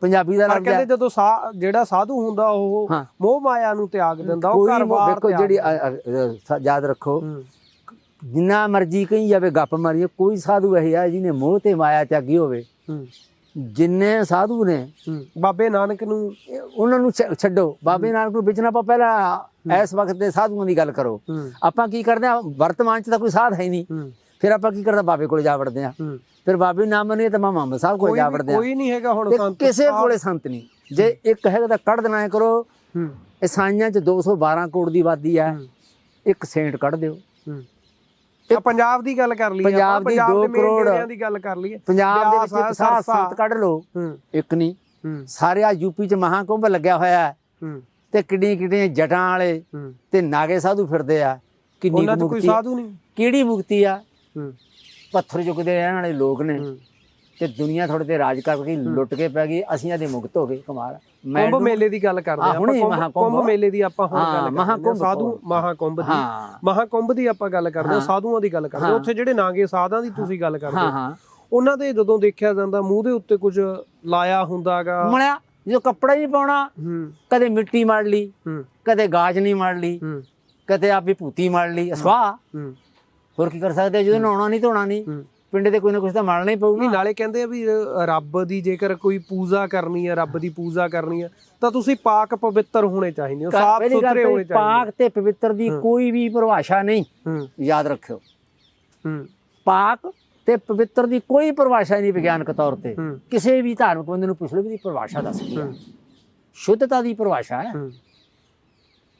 B: ਪੰਜਾਬੀ ਦਾ ਲਫ਼ਜ਼ ਹੈ।
A: ਕਹਿੰਦੇ ਜਦੋਂ ਸਾ- ਜਿਹੜਾ ਸਾਧੂ ਹੁੰਦਾ ਉਹ। ਮੋਹ ਮਾਇਆ ਨੂੰ ਤਿਆਗ ਦਿੰਦਾ ਉਹ ਘਰ-ਬਾਰ
B: ਦੇਖੋ ਜਿਹੜੀ ਯਾਦ ਰੱਖੋ। ਜਿੰਨਾ ਮਰਜ਼ੀ ਕਹੀ ਜਾਵੇ ਗੱਪ ਮਾਰੀਏ ਕੋਈ ਸਾਧੂ ਇਹ ਆ ਜਿਹਨੇ ਮੋਹ ਤੇ ਮਾਇਆ ਤਿਆਗੀ ਹੋਵੇ ਜਿੰਨੇ ਸਾਧੂ ਨੇ
A: ਬਾਬੇ ਨਾਨਕ ਨੂੰ
B: ਉਹਨਾਂ ਨੂੰ ਛੱਡੋ। ਬਾਬੇ ਨਾਨਕ ਨੂੰ ਵਿਚਣਾ ਆਪਾਂ ਪਹਿਲਾਂ ਇਸ ਵਕਤ ਦੇ ਸਾਧੂਆਂ ਦੀ ਗੱਲ ਕਰੋ। ਆਪਾਂ ਕੀ ਕਰਦੇ ਆ ਵਰਤਮਾਨ ਚ ਤਾਂ ਕੋਈ ਸਾਧ ਹੈ ਨਹੀਂ। ਫਿਰ ਆਪਾਂ ਕੀ ਕਰਦਾ? ਬਾਬੇ ਕੋਲੇ ਜਾ ਵੜਦੇ ਆ ਫਿਰ ਬਾਬੇ ਨੂੰ ਨਾ ਮੰਨੀਏ ਤਾਂ ਮੈਂ ਮੁਹੰਮਦ ਸਾਹਿਬ ਕੋਲੇ ਜਾ ਵੜਦੇ ਆ
A: ਕੋਈ ਨਹੀਂ ਹੈਗਾ ਹੁਣ ਸੰਤ
B: ਕਿਸੇ ਕੋਲੇ ਸੰਤ ਨਹੀਂ। ਜੇ ਇੱਕ ਹੈਗਾ ਤਾਂ ਕੱਢ ਦੇਣਾ ਹੈ ਕਰੋ।
A: ਹੂੰ।
B: ਈਸਾਈਆਂ ਚ 212 ਕਰੋੜ ਦੀ ਆਬਾਦੀ ਹੂੰ। ਇੱਕ ਸੇਂਟ ਕੱਢ ਦਿਓ।
A: ਆ ਪੰਜਾਬ ਦੀ ਗੱਲ ਕਰ ਲਈਏ
B: ਪੰਜਾਬ ਦੀ
A: ਪੰਜਾਬ
B: ਦੋ
A: ਦੇ main
B: ਕਰੋੜ
A: ਡੇਰਿਆਂ ਦੀ ਗੱਲ ਕਰ ਲਈਏ।
B: ਪੰਜਾਬ ਦੇ ਵਿੱਚ
A: ਸਰਸਾ।
B: ਸੰਤ ਕੱਢ
A: ਹੂੰ।
B: ਇੱਕ ਨਹੀਂ ਸਾਰੇ ਆ ਯੂਪੀ ਚ ਮਹਾਕੁੰਭ ਲੱਗਿਆ ਹੋਇਆ ਹੈ। ਤੇ ਕਿੱਡੀਆਂ ਕਿੱਡੀਆਂ ਜਟਾਂ ਵਾਲੇ ਤੇ ਨਾਗੇ ਸਾਧੂ ਫਿਰਦੇ ਆ। ਕਿੰਨੀ
A: ਉਹਨਾਂ ਕੋਈ
B: ਮੁਕਤੀ
A: ਸਾਧੂ ਨਹੀਂ।
B: ਕਿਹੜੀ ਮੁਕਤੀ ਆ? ਪੱਥਰ ਚੁੱਕਦੇ ਰਹਿਣ ਵਾਲੇ ਲੋਕ ਨੇ। ਤੇ ਦੁਨੀਆ ਥੋੜੇ ਤੇ ਰਾਜ ਕਰ ਗਈ ਲੁੱਟ ਕੇ ਪੈ ਗਈ ਅਸੀਂ ਇਹਦੇ ਮੁਕਤ ਹੋ ਗਏ ਕਮਾਲ
A: ਕੁੰਭ ਮੇਲੇ ਦੀ ਗੱਲ ਕਰਦੇ
B: ਹੁਣੇ
A: ਆਪਾਂ
B: ਮਹਾਕੁੰਭ।
A: ਕੁੰਭ ਮੇਲੇ ਦੀ ਆਪਾਂ ਹੁਣ ਗੱਲ ਕਰਦੇ ਹਾਂ। ਸਾਧੂ
B: ਕੁੰਭ।
A: ਮਹਾਕੁੰਭ ਦੀ ਮਹਾਕੁੰਭ ਦੀ ਆਪਾਂ ਗੱਲ ਕਰਦੇ ਹਾਂ। ਸਾਧੂਆਂ ਦੀ ਗੱਲ ਕਰਦੇ। ਉੱਥੇ ਜਿਹੜੇ ਨਾਗੇ ਸਾਧਾਂ ਦੀ ਤੁਸੀਂ ਗੱਲ ਕਰਦੇ
B: ਹਾਂ
A: ਉਹਨਾਂ ਦੇ ਜਦੋਂ ਦੇਖਿਆ ਜਾਂਦਾ ਮੂੰਹ ਦੇ ਉੱਤੇ ਕੁਝ ਲਾਇਆ ਹੁੰਦਾਗਾ।
B: ਮਲਿਆ ਜੋ ਕੱਪੜਾ ਹੀ ਪਾਉਣਾ ਕਦੇ ਮਿੱਟੀ ਮਾਰ ਲਈ ਕਦੇ ਗਾਜ ਨਹੀਂ ਮਾਰ ਲਈ ਕਦੇ ਆਪੀ ਭੂਤੀ ਮਾਰ ਲਈ
A: ਹੂੰ।
B: ਹੋਰ ਕੀ ਕਰ ਸਕਦੇ? ਜਦੋਂ ਨਹਾਉਣਾ ਨਹੀਂ ਧੋਣਾ ਨਹੀਂ। ਪਿੰਡ ਦੇ ਕੋਈ ਨਾ ਕੁਝ ਤਾਂ ਮਾਰਨਾ ਹੀ ਪਊਗਾ।
A: ਨਹੀਂ ਨਾਲੇ ਕਹਿੰਦੇ ਆ ਵੀ ਰੱਬ ਦੀ ਜੇਕਰ ਕੋਈ ਪੂਜਾ ਕਰਨੀ ਹੈ ਰੱਬ ਦੀ ਪੂਜਾ ਕਰਨੀ ਹੈ ਤਾਂ ਤੁਸੀਂ ਪਾਕ ਪਵਿੱਤਰ ਹੋਣੇ ਚਾਹੀਦੇ ਹੋ ਸਾਫ਼
B: ਪਹਿਲੀ ਗੱਲ
A: ਸੁਥਰੇ
B: ਤਾਂ
A: ਹੋਣੇ ਚਾਹੀਦੇ
B: ਪਾਕ ਤੇ ਪਵਿੱਤਰ ਦੀ ਕੋਈ ਵੀ ਪਰਿਭਾਸ਼ਾ ਨਹੀਂ।
A: ਹੂੰ।
B: ਯਾਦ ਰੱਖਿਓ।
A: ਹੂੰ।
B: ਪਾਕ ਤੇ ਪਵਿੱਤਰ ਦੀ ਕੋਈ ਪਰਿਭਾਸ਼ਾ ਨਹੀਂ ਵਿਗਿਆਨਕ ਤੌਰ ਤੇ।
A: ਹੂੰ।
B: ਕਿਸੇ ਵੀ ਧਾਰਮਿਕ ਬੰਦੇ ਨੂੰ ਪੁੱਛ ਲਓ ਵੀ ਦੀ ਪਰਿਭਾਸ਼ਾ ਦੱਸ ਕੀ ਹੈ
A: ਹੂੰ,
B: ਸ਼ੁੱਧਤਾ ਦੀ ਪਰਿਭਾਸ਼ਾ ਹੈ।
A: ਹੂੰ।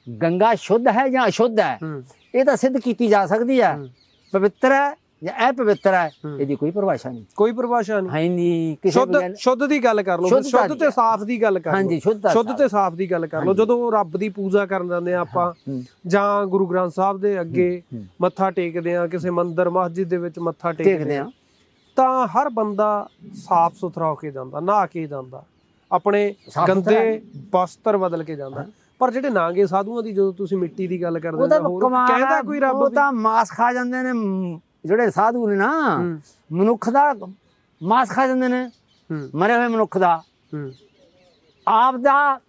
B: ਗੰਗਾ ਸ਼ੁੱਧ ਹੈ ਜਾਂ ਅਸ਼ੁੱਧ ਹੈ
A: ਹੂੰ।
B: ਇਹ ਤਾਂ ਸਿੱਧ ਕੀਤੀ ਜਾ ਸਕਦੀ ਹੈ।
A: ਹੂੰ।
B: ਪਵਿੱਤਰ ਹੈ ਜਾਂ ਅਪਵਿੱਤਰ ਹੈ
A: ਹੂੰ।
B: ਇਹਦੀ ਕੋਈ ਪਰਿਭਾਸ਼ਾ ਨਹੀਂ।
A: ਕੋਈ ਪਰਿਭਾਸ਼ਾ ਨਹੀਂ।
B: ਹੈ ਨਹੀਂ ਕਿਸੇ
A: ਸ਼ੁੱਧ ਸ਼ੁੱਧ ਦੀ ਗੱਲ ਕਰ ਲਓ
B: ਸ਼ੁੱਧਤਾ
A: ਸ਼ੁੱਧ
B: ਦੀ
A: ਤੇ। ਸਾਫ਼ ਦੀ ਗੱਲ ਕਰ ਲਓ।
B: ਹਾਂਜੀ
A: ਸ਼ੁੱਧ ਤੇ ਸਾਫ਼ ਦੀ ਗੱਲ ਕਰ ਲਓ। ਜਦੋਂ ਰੱਬ ਦੀ ਪੂਜਾ ਕਰਨ ਜਾਂਦੇ ਆ ਆਪਾਂ
B: ਹੂੰ।
A: ਜਾਂ ਗੁਰੂ ਗ੍ਰੰਥ ਸਾਹਿਬ ਦੇ ਅੱਗੇ
B: ਹੂੰ।
A: ਮੱਥਾ ਟੇਕਦੇ ਆ ਕਿਸੇ ਮੰਦਿਰ ਮਸਜਿਦ ਦੇ ਵਿੱਚ ਮੱਥਾ ਟੇਕਦੇ
B: ਦੇਖਦੇ
A: ਆ
B: ਆ
A: ਤਾਂ ਹਰ ਬੰਦਾ ਸਾਫ਼ ਸੁਥਰਾ ਹੋ ਕੇ ਜਾਂਦਾ ਨਹਾ ਕੇ ਜਾਂਦਾ। ਆਪਣੇ
B: ਸੁਥਰਾ
A: ਗੰਦੇ ਵਸਤਰ ਬਦਲ ਕੇ ਜਾਂਦਾ। ਪਰ ਜਿਹੜੇ ਨਾਗੇ ਸਾਧੂਆਂ ਦੀ ਜਦੋਂ ਤੁਸੀਂ ਮਿੱਟੀ ਦੀ ਗੱਲ ਕਰਦੇ
B: ਉਹ
A: ਹੋ ਕਹਿੰਦਾ ਕੋਈ ਰੱਬ
B: ਉਹ
A: ਵੀ
B: ਤਾਂ ਮਾਸ ਖਾ ਜਾਂਦੇ ਨੇ ਮ, ਜਿਹੜੇ ਸਾਧੂ ਨੇ ਨਾ ਮਨੁੱਖ ਦਾ ਮਾਸ ਖਾ ਜਾਂਦੇ ਨੇ ਮਰੇ ਹੋਏ ਮਨੁੱਖ ਦਾ। ਆਪ ਦਾ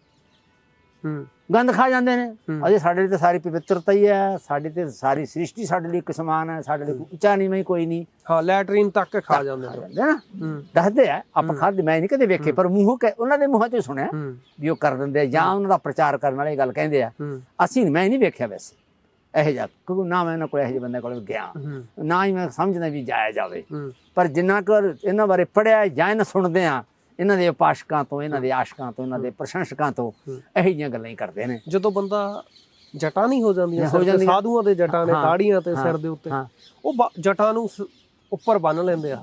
B: ਗੰਦ ਖਾ ਜਾਂਦੇ ਨੇ। ਅਜੇ ਸਾਡੇ ਲਈ ਤਾਂ ਸਾਰੀ ਪਵਿੱਤਰਤਾ ਹੀ ਹੈ ਸਾਡੇ ਤੇ ਸਾਰੀ ਸ੍ਰਿਸ਼ਟੀ ਸਾਡੇ ਲਈ ਇੱਕ ਸਮਾਨ ਹੈ ਸਾਡੇ ਲਈ ਉੱਚਾ ਨਹੀਂ ਮੈਂ ਕੋਈ ਨਹੀਂ।
A: ਹਾਂ ਲੈਟਰੀਨ ਤੱਕ ਖਾ ਜਾਂਦੇ ਨੇ।
B: ਦੱਸਦੇ ਆ ਆਪਾਂ ਖਾਦੇ ਮੈਂ ਨਹੀਂ ਕਦੇ ਵੇਖੇ ਪਰ ਮੂੰਹੋਂ ਉਹਨਾਂ ਦੇ ਮੂੰਹਾਂ ਚੋਂ ਸੁਣਿਆ ਵੀ ਉਹ ਕਰ ਦਿੰਦੇ ਆ ਜਾਂ ਉਹਨਾਂ ਦਾ ਪ੍ਰਚਾਰ ਕਰਨ ਵਾਲੇ ਇਹ ਗੱਲ ਕਹਿੰਦੇ ਆ। ਅਸੀਂ ਮੈਂ ਨਹੀਂ ਵੇਖਿਆ ਵੈਸੇ। ਇਹੋ ਜਿਹਾ ਕਿਉਂਕਿ ਨਾ ਮੈਂ ਉਹਨਾਂ ਕੋਲ ਇਹੋ ਜਿਹੇ ਬੰਦੇ ਕੋਲ ਗਿਆ। ਨਾ ਹੀ ਮੈਂ ਸਮਝਦਾ ਵੀ ਜਾਇਆ ਜਾਵੇ। ਪਰ ਜਿੰਨਾ ਕੁ ਇਹਨਾਂ ਬਾਰੇ ਪੜਿਆ ਜਾਂ ਇਹਨਾਂ ਸੁਣਦੇ ਆ ਇਹਨਾਂ ਦੇ ਉਪਾਸ਼ਕਾਂ ਤੋਂ ਇਹਨਾਂ ਦੇ ਆਸ਼ਕਾਂ ਤੋਂ ਇਹਨਾਂ ਦੇ ਪ੍ਰਸ਼ੰਸਕਾਂ ਤੋਂ ਇਹੋ ਜਿਹੀਆਂ ਗੱਲਾਂ ਹੀ ਕਰਦੇ ਨੇ।
A: ਜਦੋਂ ਬੰਦਾ ਜਟਾਂ ਨਹੀਂ ਹੋ ਜਾਂਦੀਆਂ ਸਿਰ ਤੇ। ਸਾਧੂਆਂ ਦੇ ਜਟਾਂ ਨੇ ਦਾੜੀਆਂ ਤੇ ਸਿਰ ਦੇ ਉੱਤੇ। ਉਹ ਜਟਾਂ ਨੂੰ ਉੱਪਰ ਬੰਨ ਲੈਂਦੇ ਆ।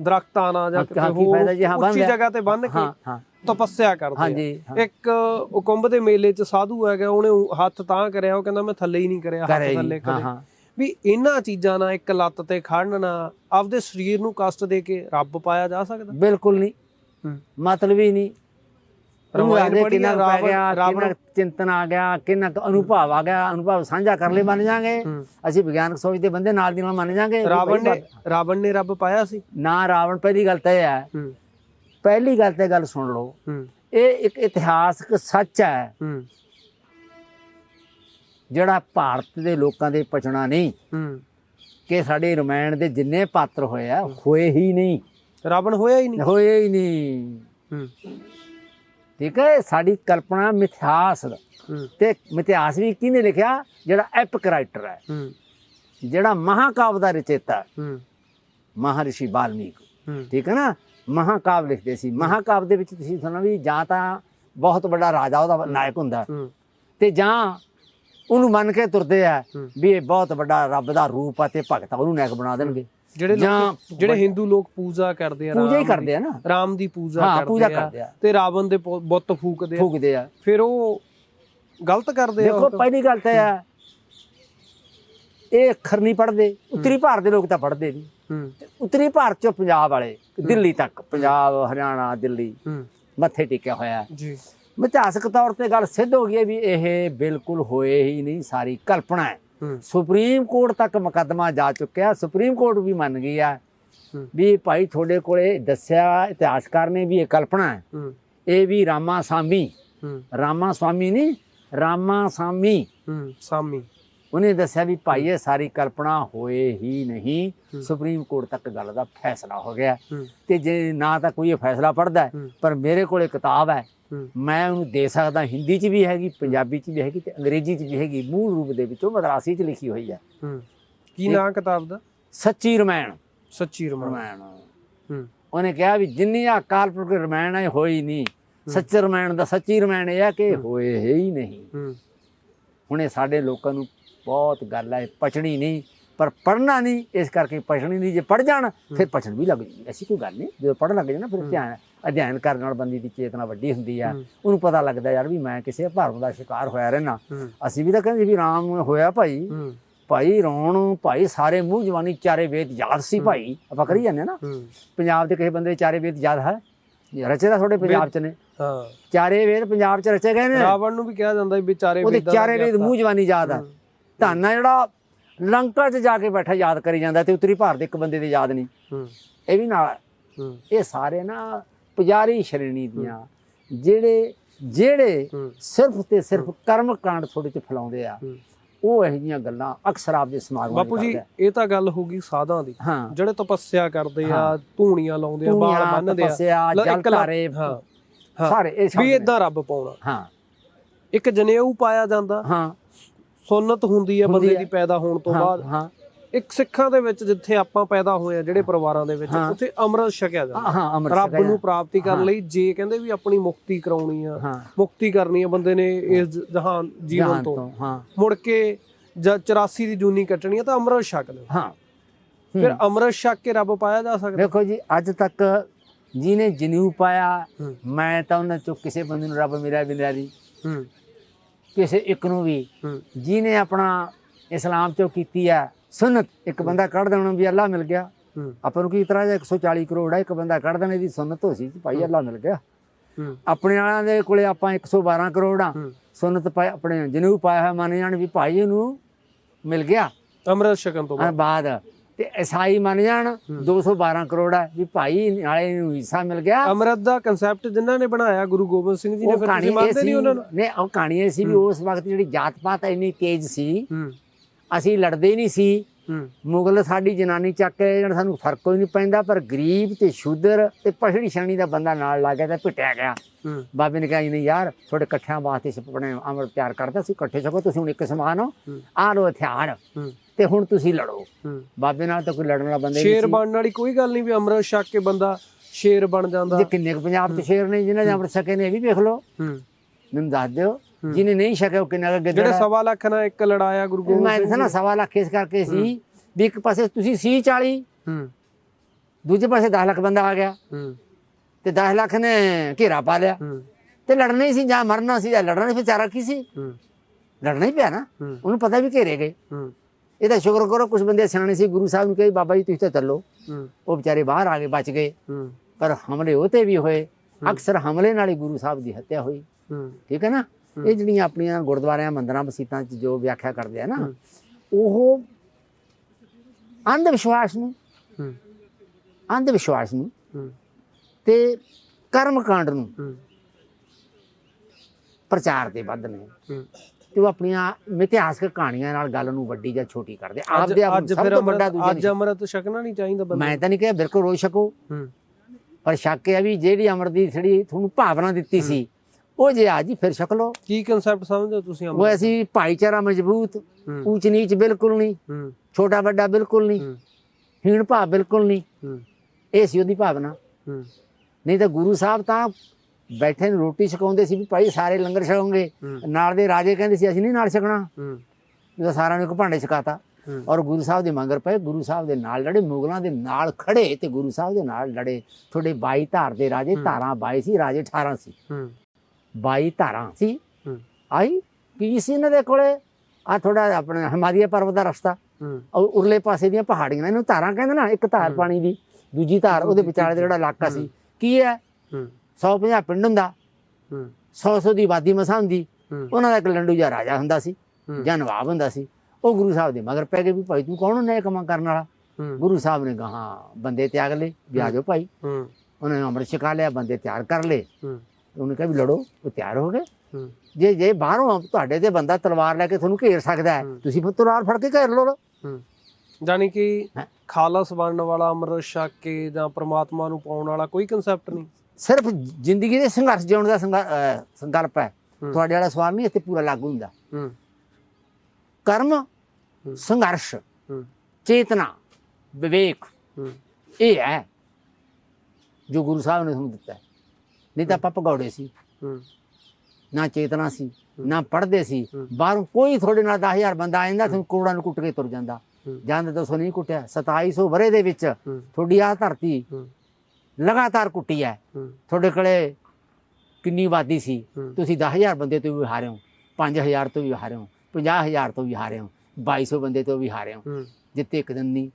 A: ਦਰਖਤਾਂ ਨਾਲ ਜਾਂ ਕਿਤੇ ਹੋਰ
B: ਜੀ,
A: ਉੱਚੀ। ਜਗ੍ਹਾ ਤੇ ਬੰਨ ਕੇ ਤਪੱਸਿਆ ਕਰਦੇ
B: ਹਾਂਜੀ ਹਾਂ।
A: ਇੱਕ ਉਹ ਕੁੰਭ ਦੇ ਮੇਲੇ 'ਚ ਸਾਧੂ ਹੈਗਾ ਉਹਨੇ ਉਹ ਹੱਥ ਤਾਂ ਕਰਿਆ ਉਹ ਕਹਿੰਦਾ ਮੈਂ ਥੱਲੇ ਹੀ ਨਹੀਂ ਕਰਿਆ ਹੱਥ ਥੱਲੇ ਕਦੇ। ਵੀ ਇਹਨਾਂ ਚੀਜ਼ਾਂ ਨਾਲ ਇੱਕ ਲੱਤ ਤੇ ਖੜਨ ਨਾਲ ਆਪਦੇ ਸਰੀਰ ਨੂੰ ਕਸ਼ਟ ਦੇ ਕੇ ਰੱਬ ਪਾਇਆ ਜਾ ਸਕਦਾ?
B: ਬਿਲਕੁਲ ਨਹੀਂ। ਮਤਲਬ ਹੀ ਨਹੀਂ।
A: ਰਮਾਇਣ ਰਾਵਣ-
B: ਕਿੰਨਾ ਚਿੰਤਨ ਆ ਗਿਆ ਕਿੰਨਾ ਅਨੁਭਵ ਆ ਗਿਆ ਅਨੁਭਵ ਸਾਂਝਾ ਕਰ ਲੈ ਬਣ ਜਾਾਂਗੇ। ਅਸੀਂ ਵਿਗਿਆਨਕ ਸੋਚ ਦੇ ਬੰਦੇ ਨਾਲ ਦੀ ਨਾਲ ਮੰਨ ਜਾਾਂਗੇ।
A: ਰਾਵਣ ਨੇ ਰਾਵਣ ਨੇ ਰੱਬ ਪਾਇਆ ਸੀ?
B: ਨਾ ਰਾਵਣ ਪਹਿਲੀ ਗੱਲ ਤਾਂ ਇਹ ਹੂੰ। ਪਹਿਲੀ ਗੱਲ ਤੇ ਗੱਲ ਸੁਣ ਲਓ। ਇਹ ਇੱਕ ਇਤਿਹਾਸਕ ਸੱਚ ਹੈ। ਜਿਹੜਾ ਭਾਰਤ ਦੇ ਲੋਕਾਂ ਦੇ ਪਛਣਾ ਨਹੀਂ ਕਿ ਸਾਡੇ ਰਮਾਇਣ ਦੇ ਜਿੰਨੇ ਪਾਤਰ ਹੋਏ ਆ ਹੋਏ ਹੀ ਨਹੀਂ।
A: ਰਾਵਣ ਹੋਇਆ ਹੀ ਨਹੀਂ।
B: ਹੋਏ ਹੀ ਨਹੀਂ। ਠੀਕ ਹੈ ਸਾਡੀ ਕਲਪਨਾ ਮਿਥਿਹਾਸ ਤੇ ਮਿਥਿਹਾਸ ਵੀ ਕਿਹਨੇ ਲਿਖਿਆ? ਜਿਹੜਾ ਐਪਿਕ ਰਾਈਟਰ ਹੈ। ਜਿਹੜਾ ਮਹਾਕਾਵ ਦਾ ਰਚੇਤਾ ਮਹਾਰਿਸ਼ੀ ਵਾਲਮੀਕ
A: ਹੂੰ।
B: ਠੀਕ ਹੈ ਨਾ? ਮਹਾਕਾਵ ਲਿਖਦੇ ਸੀ। ਮਹਾਕਾਵ ਦੇ ਵਿੱਚ ਤੁਸੀਂ ਸੁਣੋ ਵੀ ਜਾਂ ਤਾਂ ਬਹੁਤ ਵੱਡਾ ਰਾਜਾ ਉਹਦਾ ਨਾਇਕ ਹੁੰਦਾ ਤੇ ਜਾਂ ਉਹਨੂੰ ਮੰਨ ਕੇ ਤੁਰਦੇ ਆ। ਵੀ ਇਹ ਬਹੁਤ ਵੱਡਾ ਰੱਬ ਦਾ ਰੂਪ ਆ ਤੇ ਭਗਤ ਉਹਨੂੰ ਨਾਇਕ ਬਣਾ ਦੇਣਗੇ।
A: ਜਿਹੜੇ
B: ਜਾਂ
A: ਲੋਕ ਜਿਹੜੇ ਹਿੰਦੂ ਲੋਕ ਪੂਜਾ ਕਰਦੇ ਆ
B: ਪੂਜਾ ਹੀ ਕਰਦੇ ਆ ਨਾ।
A: ਰਾਮ ਦੀ ਪੂਜਾ ਕਰਦੇ
B: ਪੂਜਾ
A: ਆ। ਤੇ ਰਾਵਣ ਦੇ ਬੁੱਤ ਫੂਕਦੇ ਆ।
B: ਫੂਕਦੇ ਆ।
A: ਫਿਰ ਉਹ ਗਲਤ ਕਰਦੇ ਆ
B: ਦੇਖੋ। ਪਹਿਲੀ ਗੱਲ ਤਾਂ ਇਹ ਅੱਖਰ ਨਹੀਂ ਪੜ੍ਹਦੇ ਉੱਤਰੀ ਭਾਰਤ ਦੇ ਲੋਕ ਤਾਂ ਪੜ੍ਹਦੇ ਨਹੀਂ ਤੇ ਉੱਤਰੀ ਭਾਰਤ ਚੋਂ ਪੰਜਾਬ ਵਾਲੇ ਦਿੱਲੀ ਤੱਕ ਪੰਜਾਬ ਹਰਿਆਣਾ ਦਿੱਲੀ ਮੱਥੇ ਟੇਕਿਆ ਹੋਇਆ ਹੈ।
A: ਜੀ।
B: ਮਿਥਿਹਾਸਕ ਤੌਰ ਤੇ ਗੱਲ ਸਿੱਧ ਹੋ ਗਈ ਹੈ ਵੀ ਇਹ ਬਿਲਕੁਲ ਹੋਏ ਹੀ ਨਹੀਂ ਸਾਰੀ ਕਲਪਨਾ ਹੈ। ਸੁਪਰੀਮ ਕੋਰਟ ਤੱਕ ਮੁਕੱਦਮਾ ਜਾ ਚੁੱਕਿਆ ਸੁਪਰੀਮ ਕੋਰਟ ਵੀ ਮੰਨ ਗਈ ਆ। ਵੀ ਭਾਈ ਤੁਹਾਡੇ ਕੋਲੇ ਦੱਸਿਆ ਇਤਿਹਾਸਕਾਰ ਨੇ ਵੀ ਇਹ ਕਲਪਨਾ ਹੈ। ਇਹ ਵੀ ਰਾਮਾ ਸਾਮੀ ਰਾਮਾ ਸਵਾਮੀ ਨਹੀਂ ਰਾਮਾ ਸਾਮੀ
A: ਸਾਮੀ।
B: ਉਹਨੇ ਦੱਸਿਆ ਵੀ ਭਾਈ ਇਹ ਸਾਰੀ ਕਲਪਨਾ ਹੋਏ ਹੀ ਨਹੀਂ। ਸੁਪਰੀਮ ਕੋਰਟ ਤੱਕ ਗੱਲ ਦਾ ਫੈਸਲਾ ਹੋ ਗਿਆ। ਤੇ ਜੇ ਨਾ ਤਾਂ ਕੋਈ ਇਹ ਫੈਸਲਾ ਪੜਦਾ। ਪਰ ਮੇਰੇ ਕੋਲ ਕਿਤਾਬ ਹੈ। ਮੈਂ ਉਹਨੂੰ ਦੇ ਸਕਦਾ ਹਿੰਦੀ 'ਚ ਵੀ ਹੈਗੀ ਪੰਜਾਬੀ 'ਚ ਵੀ ਹੈਗੀ ਤੇ ਅੰਗਰੇਜ਼ੀ 'ਚ ਵੀ ਹੈਗੀ। ਮੂਲ ਰੂਪ ਦੇ ਵਿੱਚ ਉਹ ਮਦਰਾਸੀ 'ਚ ਲਿਖੀ ਹੋਈ ਹੈ।
A: ਕੀ ਨਾਂ ਕਿਤਾਬ ਦਾ?
B: ਸੱਚੀ ਰਮਾਇਣ।
A: ਸੱਚੀ
B: ਰਮਾਇਣ। ਉਹਨੇ ਕਿਹਾ ਵੀ ਜਿੰਨੀ ਆ ਕਾਲਪੁਰਖ ਰਮਾਇਣ ਹੈ ਹੋਈ ਨਹੀਂ। ਸੱਚੇ ਰਮਾਇਣ ਦਾ ਸੱਚੀ ਰਮਾਇਣ ਇਹ ਆ ਕਿ ਹੋਏ ਹੈ ਨਹੀਂ। ਹੁਣ ਇਹ ਸਾਡੇ ਲੋਕਾਂ ਨੂੰ ਬਹੁਤ ਗੱਲ ਹੈ ਪਚਣੀ ਨਹੀਂ ਪਰ ਪੜਨਾ ਨਹੀਂ ਇਸ ਕਰਕੇ ਪਚਣੀ ਨਹੀਂ ਜੇ ਪੜ ਜਾਣ ਫਿਰ ਪਚਣ ਵੀ ਲੱਗ ਜਾਂਦੀ ਐਸੀ ਕੋਈ ਗੱਲ ਨਹੀਂ ਜਦੋਂ ਪੜਨ ਲੱਗ ਜਾਣਾ ਫਿਰ ਧਿਆਨ ਅਧਿਐਨ ਕਰਨ ਨਾਲ ਬੰਦੇ ਦੀ ਚੇਤਨਾ ਵੱਡੀ ਹੁੰਦੀ ਆ। ਉਹਨੂੰ ਪਤਾ ਲੱਗਦਾ ਯਾਰ ਵੀ ਮੈਂ ਕਿਸੇ ਭਰਮ ਦਾ ਸ਼ਿਕਾਰ ਹੋਇਆ ਰਹਿਣਾ ਅਸੀਂ ਵੀ ਤਾਂ ਕਹਿੰਦੇ ਵੀ ਰਾਮ ਹੋਇਆ ਭਾਈ। ਭਾਈ ਰੌਣ ਭਾਈ ਸਾਰੇ ਮੂੰਹ ਜਵਾਨੀ ਚਾਰੇ ਵੇਦ ਯਾਦ ਸੀ ਭਾਈ। ਆਪਾਂ ਕਰੀ ਜਾਂਦੇ ਨਾ। ਪੰਜਾਬ ਦੇ ਕਿਸੇ ਬੰਦੇ ਦੇ ਚਾਰੇ ਵੇਦ ਯਾਦ ਹੈ? ਰਚੇ ਤਾਂ ਤੁਹਾਡੇ ਪੰਜਾਬ ਚ ਨੇ।
A: ਹਾਂ।
B: ਚਾਰੇ ਵੇਦ ਪੰਜਾਬ ਚ ਰਚੇ ਗਏ ਨੇ।
A: ਰਾਵਣ ਨੂੰ ਵੀ ਕਿਹਾ ਜਾਂਦਾ ਵੀ ਚਾਰੇ
B: ਉਹਦੇ
A: ਵੇਦਾਂ ਦਾ
B: ਚਾਰੇ ਵੇਦ। ਮੂੰਹ ਜਵਾਨੀ ਯਾਦ ਆ। ਧੰਨ ਆ ਜਿਹੜਾ ਲੰਕਾ 'ਚ ਜਾ ਕੇ ਬੈਠਾ ਯਾਦ ਕਰੀ ਜਾਂਦਾ ਤੇ ਉੱਤਰੀ ਭਾਰਤ ਦੇ ਇੱਕ ਬੰਦੇ ਦੇ ਯਾਦ ਨਹੀਂ।
A: ਹੂੰ।
B: ਇਹ ਵੀ ਨਾਲ ਇਹ ਸਾਰੇ ਨਾ ਪੁਜਾਰੀ ਸ਼੍ਰੇਣੀ ਦੀਆਂ ਜਿਹੜੇ ਜਿਹੜੇ ਸਿਰਫ ਤੇ ਸਿਰਫ ਕਰਮ ਕਾਂਡ ਥੋੜੇ ਚ ਫਲਾਉਂਦੇ ਆ। ਉਹ ਇਹੋ ਜਿਹੀਆਂ ਗੱਲਾਂ ਅਕਸਰ ਆਪਦੇ ਸਮਾਗਮਾਂ 'ਚ
A: ਬਾਪੂ ਜੀ। ਇਹ ਤਾਂ ਗੱਲ ਹੋ ਗਈ ਸਾਧਾਂ ਦੀ। ਜਿਹੜੇ ਤਪੱਸਿਆ ਕਰਦੇ ਆ। ਧੂਣੀਆਂ ਲਾਉਂਦੇ ਆ ਬਾਲ ਬੰਨਦੇ ਆ।
B: ਤਪੱਸਿਆ, ਜਲ
A: ਹਾਂ।
B: ਸਾਰੇ ਇਹ
A: ਵੀ। ਇਦਾਂ ਰੱਬ ਪਾਉਣਾ।
B: ਹਾਂ।
A: ਇੱਕ ਜਨੇਊ ਪਾਇਆ ਜਾਂਦਾ।
B: ਹਾਂ।
A: ਸੁੰਨਤ ਹੁੰਦੀ ਹੈ ਬੰਦੇ। ਦੀ ਪੈਦਾ ਹੋਣ ਤੋਂ ਬਾਅਦ।
B: ਹਾਂ।
A: ਇੱਕ ਸਿੱਖਾਂ ਦੇ ਵਿੱਚ ਜਿੱਥੇ ਆਪਾਂ ਪੈਦਾ ਹੋਏ ਆ ਜਿਹੜੇ ਪਰਿਵਾਰਾਂ ਦੇ ਵਿੱਚ। ਉੱਥੇ ਅੰਮ੍ਰਿਤ ਛਕਿਆ ਜਾਂਦਾ। ਰੱਬ ਨੂੰ ਪ੍ਰਾਪਤੀ ਕਰਨ। ਲਈ ਜੇ ਕਹਿੰਦੇ ਵੀ ਆਪਣੀ ਮੁਕਤੀ ਕਰਾਉਣੀ ਆ ਮੁਕਤੀ ਕਰਨੀ ਆ ਬੰਦੇ ਨੇ ਇਸ ਜਹਾਨ ਜੀਵਨ ਤੋਂ। ਮੁੜ ਕੇ ਜਦ 84 ਦੀ ਜੂਨੀ ਕੱਟਣੀ ਆ ਤਾਂ ਅੰਮ੍ਰਿਤ ਛਕ ਲਓ।
B: ਹਾਂ।
A: ਫਿਰ। ਅੰਮ੍ਰਿਤ ਛਕ ਕੇ ਰੱਬ ਪਾਇਆ ਜਾ ਸਕਦਾ।
B: ਦੇਖੋ ਜੀ ਅੱਜ ਤੱਕ ਜਿਹਨੇ ਜਨੇਊ ਪਾਇਆ ਮੈਂ ਤਾਂ ਉਹਨਾਂ ਚੋਂ ਕਿਸੇ ਬੰਦੇ ਨੂੰ ਰੱਬ ਮਿਲਿਆ ਵੀ ਨਹੀਂ ਕਿਸੇ ਇੱਕ ਨੂੰ ਵੀ
A: ਹੂੰ।
B: ਜਿਹਨੇ ਆਪਣਾ ਇਸਲਾਮ ਚੋਂ ਕੀਤੀ ਆ ਸੁਨਨਤ ਇੱਕ ਬੰਦਾ ਕੱਢ ਦੇਣਾ ਵੀ ਅੱਲਾ ਮਿਲ ਗਿਆ।
A: ਹੂੰ।
B: ਆਪਾਂ ਨੂੰ ਕੀ ਤਰ੍ਹਾਂ ਦਾ 140 ਕਰੋੜ ਹੈ ਇੱਕ ਬੰਦਾ ਕੱਢ ਦੇਣੇ ਦੀ ਸੁਨਨਤ ਹੋ ਸੀ ਭਾਈ ਅੱਲਾ ਮਿਲ ਗਿਆ।
A: ਹੂੰ।
B: ਆਪਣੇ ਵਾਲਿਆਂ ਦੇ ਕੋਲੇ ਆਪਾਂ 112 ਕਰੋੜ ਆ।
A: ਹੂੰ।
B: ਸੁਨਨਤ ਪਾਇਆ ਆਪਣੇ ਜਨੇਊ ਪਾਇਆ ਹੋਇਆ ਮੰਨ ਜਾਣ ਵੀ ਭਾਈ ਇਹਨੂੰ ਮਿਲ ਗਿਆ।
A: ਅੰਮ੍ਰਿਤ ਛਕਣ ਤੋਂ ਬਾਅਦ।
B: ਤੇ ਈਸਾਈ ਮੰਨ ਜਾਣ 212 ਕਰੋੜ ਹੈ ਵੀ ਭਾਈ ਨਾਲੇ ਨੂੰ ਹਿੱਸਾ ਮਿਲ ਗਿਆ।
A: ਅੰਮ੍ਰਿਤ ਦਾ ਕਨਸੈਪਟ ਜਿਨ੍ਹਾਂ ਨੇ ਬਣਾਇਆ ਗੁਰੂ ਗੋਬਿੰਦ ਸਿੰਘ ਜੀ ਨੇ ਫਿਰ ਤੁਸੀਂ ਮੰਨਦੇ ਨਹੀਂ ਉਹਨਾਂ ਨੂੰ?
B: ਨੇ ਉਹ ਕਹਾਣੀ ਇਹ ਸੀ ਵੀ ਉਸ ਵਕਤ ਜਿਹੜੀ ਜਾਤ ਪਾਤ ਇੰਨੀ ਤੇਜ਼ ਸੀ ਅਸੀਂ ਲੜਦੇ ਨਹੀਂ ਸੀ। ਮੁਗਲ ਸਾਡੀ ਜਨਾਨੀ ਚੱਕ ਕੇ ਜਿਹੜਾ ਸਾਨੂੰ ਫ਼ਰਕ ਕੋਈ ਨਹੀਂ ਪੈਂਦਾ ਪਰ ਗਰੀਬ ਤੇ ਸ਼ੂਦਰ ਤੇ ਪਛੜੀ ਸ਼ਰਣੀ ਦਾ ਬੰਦਾ ਨਾਲ ਲੱਗ ਗਿਆ ਤੇ ਪਿਟਿਆ ਗਿਆ। ਬਾਬੇ ਨੇ ਕਿਹਾ ਨਹੀਂ ਯਾਰ ਤੁਹਾਡੇ ਇਕੱਠਿਆਂ ਵਾਸਤੇ ਆਪਣੇ ਅਮਰ ਤਿਆਰ ਕਰਦਾ ਸੀ ਇਕੱਠੇ ਸਕੋ ਤੁਸੀਂ ਹੁਣ ਇੱਕ ਸਮਾਨ ਹੋ।
A: ਹੂੰ।
B: ਆ ਲੋ ਹਥਿਆਰ। ਤੇ ਹੁਣ ਤੁਸੀਂ ਲੜੋ। ਬਾਬੇ ਨਾਲ ਤਾਂ ਕੋਈ ਲੜਨ ਵਾਲਾ ਬੰਦਾ ਹੀ ਨਹੀਂ
A: ਸ਼ੇਰ ਬਣਨ ਵਾਲੀ ਕੋਈ ਗੱਲ ਨਹੀਂ ਵੀ ਅੰਮ੍ਰਿਤ ਛਕ ਕੇ ਬੰਦਾ ਸ਼ੇਰ ਬਣ ਜਾਂਦਾ।
B: ਜੇ ਕਿੰਨੇ ਕੁ ਪੰਜਾਬ 'ਚ ਸ਼ੇਰ ਨੇ ਜਿਨ੍ਹਾਂ ਦੇ ਅੰਮ੍ਰਿਤ ਛਕੇ ਨੇ ਇਹ ਵੀ ਵੇਖ ਲਓ। ਮੈਨੂੰ ਦੱਸ ਦਿਓ ਜਿਹਨੇ ਨਹੀਂ ਛਕਿਆ ਉਹ ਕਿੰਨਾ ਕੁ
A: ਜਿਹੜੇ
B: ਗਿੱਦੜ
A: ਸਵਾ ਲੱਖ ਨਾਲ ਇੱਕ ਲੜਾਇਆ ਗੁਰੂ ਗੋਬਿੰਦ
B: ਮੈਂ
A: ਸਿੰਘ
B: ਦੱਸਾਂ ਨਾ ਸਵਾ ਲੱਖ ਇਸ ਕਰਕੇ ਸੀ ਵੀ ਇੱਕ ਪਾਸੇ ਤੁਸੀਂ ਸੀ 40
A: ਹੂੰ।
B: ਦੂਜੇ ਪਾਸੇ 10 ਲੱਖ ਬੰਦਾ ਆ ਗਿਆ।
A: ਹੂੰ।
B: ਤੇ 10 ਲੱਖ ਨੇ ਘੇਰਾ ਪਾ ਲਿਆ। ਤੇ ਲੜਨਾ ਹੀ ਸੀ ਜਾਂ ਮਰਨਾ ਸੀ ਜਾਂ ਲੜਨਾ ਸੀ ਵਿਚਾਰਾ ਕੀ ਸੀ?
A: ਹੂੰ।
B: ਲੜਨਾ ਹੀ ਪਿਆ ਨਾ। ਉਹਨੂੰ ਪਤਾ ਵੀ ਘੇਰੇ ਗਏ।
A: ਹੂੰ।
B: ਇਹ ਤਾਂ ਸ਼ੁਕਰ ਕਰੋ ਕੁਝ ਬੰਦੇ ਸਿਆਣੇ ਸੀ ਗੁਰੂ ਸਾਹਿਬ ਨੂੰ ਕਹੇ ਬਾਬਾ ਜੀ ਤੁਸੀਂ ਤਾਂ ਚੱਲੋ। ਉਹ ਵਿਚਾਰੇ ਬਾਹਰ ਆ ਗਏ ਬਚ ਗਏ। ਪਰ ਹਮਲੇ ਉਹ ਤੇ ਵੀ ਹੋਏ। ਅਕਸਰ ਹਮਲੇ ਨਾਲ ਹੀ ਗੁਰੂ ਸਾਹਿਬ ਦੀ ਹੱਤਿਆ ਹੋਈ। ਠੀਕ ਹੈ ਨਾ? ਇਹ ਜਿਹੜੀਆਂ ਆਪਣੀਆਂ ਗੁਰਦੁਆਰਿਆਂ ਮੰਦਰਾਂ ਮਸੀਤਾਂ 'ਚ ਜੋ ਵਿਆਖਿਆ ਕਰਦੇ ਆ ਨਾ ਉਹ ਅੰਧ ਵਿਸ਼ਵਾਸ ਨੂੰ ਅੰਧ ਵਿਸ਼ਵਾਸ ਨੂੰ ਤੇ ਕਰਮ ਕਾਂਡ ਨੂੰ ਪ੍ਰਚਾਰ ਦੇ ਵੱਧ ਨੇ। ਤੇ ਉਹ ਆਪਣੀਆਂ ਮਿਥਿਹਾਸਕ ਕਹਾਣੀਆਂ ਨਾਲ ਗੱਲ ਨੂੰ ਵੱਡੀ ਜਾਂ ਛੋਟੀ ਕਰਦੇ।
A: ਅੱਜ
B: ਆਪ ਨੂੰ
A: ਅੱਜ
B: ਸਭ ਤੋਂ ਵੱਡਾ ਦੂਜਾ
A: ਅੱਜ ਅੰਮ੍ਰਿਤ ਛਕਣਾ ਨਹੀਂ ਚਾਹੀਦਾ ਬੰਦੇ।
B: ਮੈਂ ਤਾਂ ਨਹੀਂ ਕਿਹਾ ਬਿਲਕੁਲ ਰੋਜ਼ ਛਕੋ। ਪਰ ਸ਼ੱਕ ਹੈ ਵੀ ਜਿਹੜੀ ਅਮਰ ਦੀ ਥੜੀ ਤੁਹਾਨੂੰ ਭਾਵਨਾ ਦਿੱਤੀ ਸੀ ਉਹ ਜੇ ਆ ਜੀ ਫਿਰ ਛਕ ਲਓ।
A: ਕੀ ਕਨਸੈਪਟ ਸਮਝਦੇ ਹੋ ਤੁਸੀਂ
B: ਉਹ ਅਸੀਂ ਭਾਈਚਾਰਾ ਮਜ਼ਬੂਤ ਊਚ ਨੀਚ ਬਿਲਕੁਲ ਨਹੀਂ ਛੋਟਾ ਵੱਡਾ ਬਿਲਕੁਲ ਨਹੀਂ ਹੀਣ ਭਾਵ ਬਿਲਕੁਲ ਨਹੀਂ। ਇਹ ਸੀ ਉਹਦੀ ਭਾਵਨਾ। ਨਹੀਂ ਤਾਂ ਗੁਰੂ ਸਾਹਿਬ ਤਾਂ ਬੈਠੇ ਨੂੰ ਰੋਟੀ ਛਕਾਉਂਦੇ ਸੀ ਵੀ ਭਾਈ ਸਾਰੇ ਲੰਗਰ ਛਕਾਉਂਗੇ। ਨਾਲ ਦੇ ਰਾਜੇ ਕਹਿੰਦੇ ਸੀ ਅਸੀਂ ਨਹੀਂ ਨਾਲ ਛਕਣਾ।
A: ਹੂੰ।
B: ਜਦੋਂ ਸਾਰਿਆਂ ਨੂੰ ਇੱਕ ਭਾਂਡੇ ਛਕਾਤਾ। ਔਰ ਗੁਰੂ ਸਾਹਿਬ ਦੇ ਮੰਗਰ ਪਏ। ਗੁਰੂ ਸਾਹਿਬ ਦੇ ਨਾਲ ਲੜੇ ਮੁਗਲਾਂ ਦੇ ਨਾਲ ਖੜੇ ਤੇ ਗੁਰੂ ਸਾਹਿਬ ਦੇ ਨਾਲ ਲੜੇ। ਤੁਹਾਡੇ 22 ਧਾਰ ਦੇ ਰਾਜੇ ਧਾਰਾਂ 22 ਸੀ ਰਾਜੇ 18 ਸੀ।
A: ਹੂੰ।
B: 22 ਧਾਰਾਂ ਸੀ। ਆਈ ਕੀ ਸੀ ਇਹਨਾਂ ਦੇ ਕੋਲੇ? ਆ ਥੋੜਾ ਆਪਣੇ ਹਿਮਾਲਿਆ ਪਰਬਤ ਦਾ ਰਸਤਾ। ਔਰ ਉਰਲੇ ਪਾਸੇ ਦੀਆਂ ਪਹਾੜੀਆਂ ਇਹਨੂੰ ਧਾਰਾਂ ਕਹਿੰਦੇ ਨਾ ਇੱਕ ਧਾਰ ਪਾਣੀ ਦੀ ਦੂਜੀ ਧਾਰ ਉਹਦੇ ਵਿਚਾਲੇ ਦਾ ਜਿਹੜਾ ਇਲਾਕਾ ਸੀ। ਕੀ ਹੈ?
A: ਹੂੰ।
B: 150 ਪਿੰਡ ਹੁੰਦਾ।
A: ਹੂੰ।
B: 100 100 ਦੀ ਆਬਾਦੀ ਮਸਾਂ ਹੁੰਦੀ। ਉਹਨਾਂ ਦਾ ਇੱਕ ਲੰਡੂ ਜਿਹਾ ਰਾਜਾ ਹੁੰਦਾ ਸੀ। ਜਾਂ ਨਵਾਬ ਹੁੰਦਾ ਸੀ। ਉਹ ਗੁਰੂ ਸਾਹਿਬ ਦੇ ਮਗਰ ਪੈ ਗਏ ਵੀ ਭਾਈ ਤੂੰ ਕੌਣ ਨੇ ਕੰਮਾਂ ਕਰਨ ਵਾਲਾ? ਗੁਰੂ ਸਾਹਿਬ ਨੇ ਕਹਾ ਬੰਦੇ ਤਿਆਗ ਲਏ ਵੀ ਆ ਜਾਓ ਭਾਈ ਉਹਨੇ ਅੰਮ੍ਰਿਤ ਛਕਾ ਲਿਆ ਬੰਦੇ ਤਿਆਰ ਕਰ ਲਏ। ਉਹਨੇ ਕਿਹਾ ਵੀ ਲੜੋ ਉਹ ਤਿਆਰ ਹੋ ਗਏ। ਜੇ ਜੇ ਬਾਹਰੋਂ ਤੁਹਾਡੇ ਤੇ ਬੰਦਾ ਤਲਵਾਰ ਲੈ ਕੇ ਤੁਹਾਨੂੰ ਘੇਰ ਸਕਦਾ ਹੈ ਤੁਸੀਂ ਫਿਰ ਤਲਵਾਰ ਫੜ ਕੇ ਘੇਰ ਲਓ
A: ਹੂੰ। ਜਾਨੀ ਕਿ। ਖਾਲਸ ਬਣਨ ਵਾਲਾ ਅੰਮ੍ਰਿਤ ਛਕ ਕੇ ਜਾਂ ਪ੍ਰਮਾਤਮਾ ਨੂੰ ਪਾਉਣ ਵਾਲਾ ਕੋਈ ਕਨਸੈਪਟ ਨਹੀਂ।
B: ਸਿਰਫ ਜ਼ਿੰਦਗੀ ਦੇ ਸੰਘਰਸ਼ ਜਿਉਣ ਦਾ ਸੰਕਲਪ ਹੈ। ਤੁਹਾਡੇ ਵਾਲਾ ਸਵਾਲ ਨਹੀਂ ਇੱਥੇ ਪੂਰਾ ਲਾਗੂ ਹੁੰਦਾ। ਕਰਮ ਸੰਘਰਸ਼ ਚੇਤਨਾ ਵਿਵੇਕ ਇਹ ਹੈ ਜੋ ਗੁਰੂ ਸਾਹਿਬ ਨੇ ਤੁਹਾਨੂੰ ਦਿੱਤਾ। ਨਹੀਂ ਤਾਂ ਆਪਾਂ ਭਗੌੜੇ ਸੀ ਨਾ ਚੇਤਨਾ ਸੀ ਨਾ ਪੜ੍ਹਦੇ ਸੀ। ਬਾਹਰੋਂ ਕੋਈ ਤੁਹਾਡੇ ਨਾਲ 10000 ਬੰਦਾ ਆ ਜਾਂਦਾ ਤੁਹਾਨੂੰ ਕਰੋੜਾਂ ਨੂੰ ਕੁੱਟ ਕੇ ਤੁਰ ਜਾਂਦਾ। ਜਾਂਦੇ ਦੱਸੋ ਨਹੀਂ ਕੁੱਟਿਆ। 2700 ਵਰੇ ਦੇ ਵਿੱਚ ਤੁਹਾਡੀ ਆ ਧਰਤੀ ਲਗਾਤਾਰ ਕੁੱਟੀ ਹੈ। ਤੁਹਾਡੇ ਕੋਲੇ ਕਿੰਨੀ ਆਬਾਦੀ ਸੀ। ਤੁਸੀਂ 10000 ਬੰਦੇ ਤੋਂ ਵੀ ਹਾਰੇ ਹੋ 5000 ਤੋਂ ਵੀ ਹਾਰੇ ਹੋ 50000 ਤੋਂ ਵੀ ਹਾਰੇ ਹੋ 2200 ਬੰਦੇ ਤੋਂ ਵੀ ਹਾਰੇ ਹੋ। ਜਿੱਤੇ ਇੱਕ ਦਿਨ ਨਹੀਂ।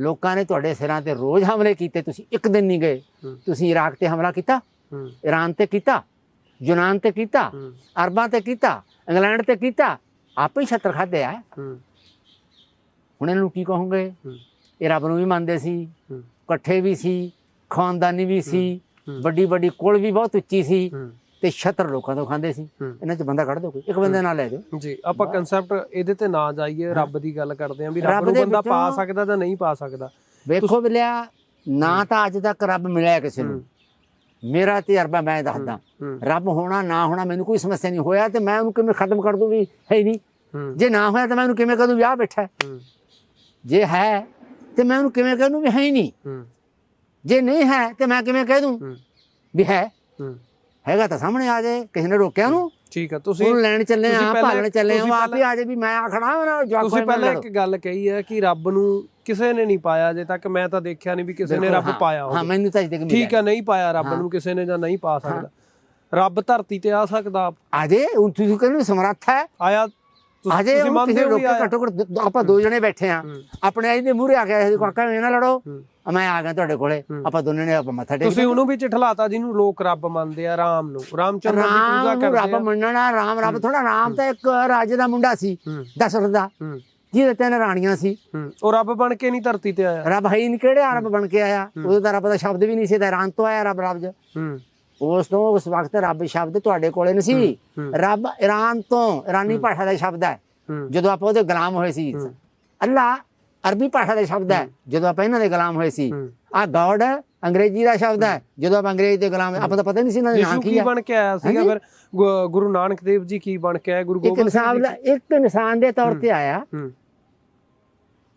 B: ਲੋਕਾਂ ਨੇ ਤੁਹਾਡੇ ਸਿਰਾਂ ਤੇ ਰੋਜ਼ ਹਮਲੇ ਕੀਤੇ ਤੁਸੀਂ ਇੱਕ ਦਿਨ ਨਹੀਂ ਗਏ। ਤੁਸੀਂ ਇਰਾਕ ਤੇ ਹਮਲਾ ਕੀਤਾ
A: ਹੂੰ।
B: ਈਰਾਨ ਤੇ ਕੀਤਾ ਯੂਨਾਨ ਤੇ ਕੀਤਾ ਅਰਬਾਂ ਤੇ ਕੀਤਾ ਇੰਗਲੈਂਡ ਤੇ ਕੀਤਾ ਆਪੇ ਹੀ ਛੱਤਰ ਖਾਦੇ ਆ। ਹੁਣ ਇਹਨੂੰ ਕੀ ਕਹੋਗੇ? ਇਹ ਰੱਬ ਨੂੰ ਵੀ ਮੰਨਦੇ ਸੀ। ਇਕੱਠੇ ਵੀ ਸੀ। ਖਾਨਦਾਨੀ ਵੀ ਸੀ। ਵੱਡੀ ਵੱਡੀ ਕੁਲ ਵੀ ਬਹੁਤ ਉੱਚੀ ਸੀ ਤੇ ਛੱਤਰ ਲੋਕਾਂ ਤੋਂ ਖਾਂਦੇ ਸੀ। ਇਹਨਾਂ ਚ ਬੰਦਾ ਕੱਢ ਦੋ ਕੋਈ ਇੱਕ ਬੰਦੇ ਨਾਲ ਲੈ ਜਾਓ।
A: ਜੀ ਆਪਾਂ ਕਨਸੈਪਟ ਇਹਦੇ ਤੇ ਨਾ ਜਾਈਏ ਰੱਬ ਦੀ ਗੱਲ ਕਰਦੇ ਆਂ ਵੀ ਰੱਬ ਨੂੰ ਬੰਦਾ ਪਾ ਸਕਦਾ ਜਾਂ ਨਹੀਂ ਪਾ ਸਕਦਾ।
B: ਵੇਖੋ ਬਿਲਿਆ ਨਾ ਤਾਂ ਅੱਜ ਤੱਕ ਰੱਬ ਮਿਲਿਆ ਕਿਸੇ ਨੂੰ। ਮੇਰਾ ਤਜਰਬਾ ਮੈਂ ਦੱਸਦਾ। ਰੱਬ ਹੋਣਾ ਨਾ ਹੋਣਾ ਮੈਨੂੰ ਕੋਈ ਸਮੱਸਿਆ ਨਹੀਂ ਹੋਇਆ ਤੇ ਮੈਂ ਉਹਨੂੰ ਕਿਵੇਂ ਖਤਮ ਕਰ ਦੂੰ ਵੀ ਹੈ ਨਹੀਂ। ਜੇ ਨਾ ਹੋਇਆ ਤਾਂ ਮੈਂ ਉਹਨੂੰ ਕਿਵੇਂ ਕਹਦੂੰ ਵਿਆਹ ਬੈਠਾ। ਜੇ ਹੈ ਤੇ ਮੈਂ ਉਹਨੂੰ ਕਿਵੇਂ ਕਹਿ ਦੂੰ ਵੀ ਹੈ ਹੀ ਨਹੀਂ। ਜੇ ਨਹੀਂ ਹੈ ਤੇ ਮੈਂ ਕਿਵੇਂ ਕਹਿ ਦੂੰ?
A: ਹੂੰ।
B: ਵੀ ਹੈ।
A: ਹੂੰ।
B: ਹੈਗਾ ਤਾਂ ਸਾਹਮਣੇ ਆ ਜਾਏ ਕਿਸੇ ਨੇ ਰੋਕਿਆ ਉਹਨੂੰ।
A: ਠੀਕ ਆ ਤੁਸੀਂ
B: ਉਹਨੂੰ ਲੈਣ ਚੱਲੇ ਆ ਭਾਲਣ ਚੱਲੇ ਆ ਉਹ ਆਪੇ ਆ ਜਾਏ ਵੀ ਮੈਂ ਆਖਣਾ ਨਾ ਜਵਾਕ
A: ਤੁਸੀਂ ਪਹਿਲਾਂ ਇੱਕ ਗੱਲ ਕਹੀ ਹੈ ਕਿ ਰੱਬ ਨੂੰ ਕਿਸੇ ਨੇ ਨਹੀਂ ਪਾਇਆ ਅਜੇ ਤੱਕ ਮੈਂ ਤਾਂ ਦੇਖਿਆ ਨਹੀਂ ਵੀ ਕਿਸੇ ਨੇ ਰੱਬ ਪਾਇਆ
B: ਹਾਂ
A: ਹੋਵੇ।
B: ਮੈਨੂੰ ਤਾਂ ਅਜੇ ਤੱਕ
A: ਠੀਕ ਆ ਨਹੀਂ ਪਾਇਆ ਰੱਬ ਨੂੰ ਕਿਸੇ ਨੇ ਜਾਂ ਨਹੀਂ ਪਾ ਸਕਦਾ। ਰੱਬ ਧਰਤੀ ਤੇ ਆ ਸਕਦਾ।
B: ਆ ਜੇ ਉਹ ਤੁਸੀਂ ਕਹਿੰਦੇ ਹੋ ਸਮਰੱਥ ਹੈ।
A: ਆਇਆ
B: ਆ ਜੇ
A: ਤੁਸੀਂ ਮੰਨਦੇ ਹੋ ਆਇਆ।
B: ਘੱਟੋ ਘੱਟ ਆਪਾਂ ਦੋ ਜਣੇ ਬੈਠੇ ਆ।
A: ਹੂੰ।
B: ਆਪਣੇ ਆਈ ਦੇ ਮੂਹਰੇ ਆ ਗਿਆ ਕਾਕਾ ਨਾਲ ਲੜੋ।
A: ਹੂੰ।
B: ਮੈਂ ਆ ਗਿਆ ਤੁਹਾਡੇ ਕੋਲੇ ਆਪਾਂ ਦੋਨੇ ਨੇ ਆਪਾਂ ਮੱਥਾ ਟੇਕ
A: ਤੁਸੀਂ ਉਹਨੂੰ ਵੀ ਚਿਠਲਾਤਾ ਜਿਹਨੂੰ ਲੋਕ ਰੱਬ ਮੰਨਦੇ ਆ ਰਾਮ ਨੂੰ। ਰਾਮਚੰਦਰ ਦੀ ਪੂਜਾ ਕਰਦੇ
B: ਰੱਬ
A: ਆ।
B: ਮੰਨਣਾ ਰਾਮ ਰੱਬ ਥੋੜਾ ਰਾਮ ਤਾਂ ਇੱਕ ਰਾਜੇ ਦਾ ਮੁੰਡਾ ਸੀ ਦਸ਼ਰਥ ਦਾ। ਜਿਹਦੇ ਤਿੰਨ ਰਾਣੀਆਂ ਸੀ।
A: ਉਹ ਰੱਬ ਬਣ ਕੇ ਨਹੀਂ ਧਰਤੀ ਤੇ ਆਇਆ।
B: ਰੱਬ ਹੈ ਨਹੀਂ ਕਿਹੜੇ ਰੱਬ ਬਣ ਕੇ ਆਇਆ? ਉਦੋਂ ਤਾਂ ਰੱਬ ਦਾ ਸ਼ਬਦ ਵੀ ਨਹੀਂ ਸੀ ਤਾਂ ਇਰਾਨ ਤੋਂ ਆਇਆ ਰੱਬ ਰੱਬ ਜ ਉਸ ਤੋਂ ਉਸ ਵਕਤ ਰੱਬ ਸ਼ਬਦ ਤੁਹਾਡੇ ਕੋਲੇ ਨਹੀਂ ਸੀ। ਰੱਬ ਇਰਾਨ ਤੋਂ ਇਰਾਨੀ ਭਾਸ਼ਾ ਦਾ ਸ਼ਬਦ ਹੈ।
A: ਹੂੰ।
B: ਜਦੋਂ ਆਪਾਂ ਉਹਦੇ ਗੁਲਾਮ ਹੋਏ ਸੀ। ਅੱਲਾ ਅਰਬੀ ਭਾਸ਼ਾ ਦਾ ਸ਼ਬਦ ਹੈ ਜਦੋਂ ਆਪਾਂ ਇਹਨਾਂ ਦੇ ਗੁਲਾਮ ਹੋਏ ਸੀ। ਆ ਗॉड ਅੰਗਰੇਜ਼ੀ ਦਾ ਸ਼ਬਦ ਹੈ ਜਦੋਂ ਆਪਾਂ ਅੰਗਰੇਜ਼ ਦੇ ਗੁਲਾਮ ਆਪਾਂ ਤਾਂ ਪਤਾ ਨਹੀਂ ਸੀ ਇਹਨਾਂ ਦੇ ਨਾਂ ਕੀ
A: ਕੀ
B: ਹੈ
A: ਬਣ ਕੇ ਆਇਆ ਸੀਗਾ ਫਿਰ? ਗੁਰੂ ਨਾਨਕ ਦੇਵ ਜੀ ਕੀ ਬਣ ਕੇ ਆਏ? ਗੁਰੂ ਗੋਬਿੰਦ ਜੀ
B: ਦਾ ਇੱਕ ਇਨਸਾਨ ਦੇ ਤੌਰ ਤੇ ਆਇਆ।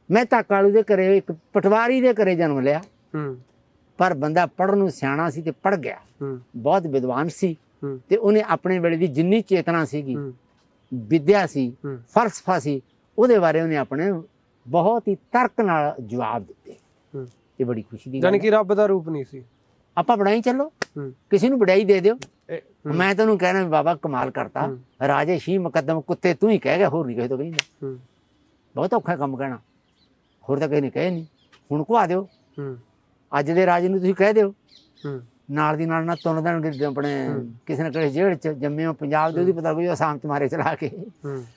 B: ਮੈਂ ਤਾਂ ਕਾਲੂ ਦੇ ਘਰੇ ਇੱਕ ਪਟਵਾਰੀ ਦੇ ਘਰੇ ਜਨਮ ਲਿਆ। ਪਰ ਬੰਦਾ ਪੜ੍ਹਨ ਨੂੰ ਸਿਆਣਾ ਸੀ ਤੇ ਪੜ ਗਿਆ। ਬਹੁਤ ਵਿਦਵਾਨ ਸੀ। ਤੇ ਉਹਨੇ ਆਪਣੇ ਵੇਲੇ ਦੀ ਜਿੰਨੀ ਚੇਤਨਾ ਸੀਗੀ ਵਿਦਿਆ ਸੀ ਫਲਸਫਾ ਸੀ ਉਹਦੇ ਬਾਰੇ ਉਹਨੇ ਆਪਣੇ ਬਹੁਤ ਹੀ ਤਰਕ ਨਾਲ ਜਵਾਬ ਦਿੱਤੇ।
A: ਹੂੰ।
B: ਇਹ ਬੜੀ ਖੁਸ਼ੀ ਦੀ ਗੱਲ
A: ਯਾਨੀ। ਕਿ ਰੱਬ ਦਾ ਰੂਪ ਨਹੀਂ ਸੀ।
B: ਆਪਾਂ ਬੜਾਈ ਚੱਲੋ। ਕਿਸੇ ਨੂੰ ਬੜਾਈ ਦੇ ਦਿਓ। ਮੈਂ ਤੈਨੂੰ ਕਹਿਣਾ ਬਾਬਾ ਕਮਾਲ ਕਰਤਾ। ਰਾਜੇ ਸ਼ੀ ਮੁਕੱਦਮ ਕੁੱਤੇ ਤੂੰ ਹੀ ਕਹਿ ਗਿਆ ਹੋਰ ਨਹੀਂ ਕਹੇ ਤੋਂ ਕਹਿੰਦਾ ਬਹੁਤ ਔਖਾ ਕੰਮ ਕਹਿਣਾ। ਹੋਰ ਤਾਂ ਕਿਸੇ ਨੇ ਕਹੇ ਨਹੀਂ। ਹੁਣ ਕੋ ਦਿਓ।
A: ਹੂੰ।
B: ਅੱਜ ਦੇ ਰਾਜੇ ਨੂੰ ਤੁਸੀਂ ਕਹਿ ਦਿਓ। ਨਾਲ ਦੀ ਨਾਲ ਨਾ ਤੁੰਨ ਦੇਣਗੇ ਆਪਣੇ ਕਿਸੇ ਨੇ ਕਹੇ ਜੇਲ੍ਹ ਚ ਜੰਮੇ ਹੋ ਪੰਜਾਬ ਦੇ ਉਹਦੀ ਪਤਾ ਕੋਈ ਆਸਾਮ ਚ ਮਾਰੇ ਚਲਾ ਕੇ।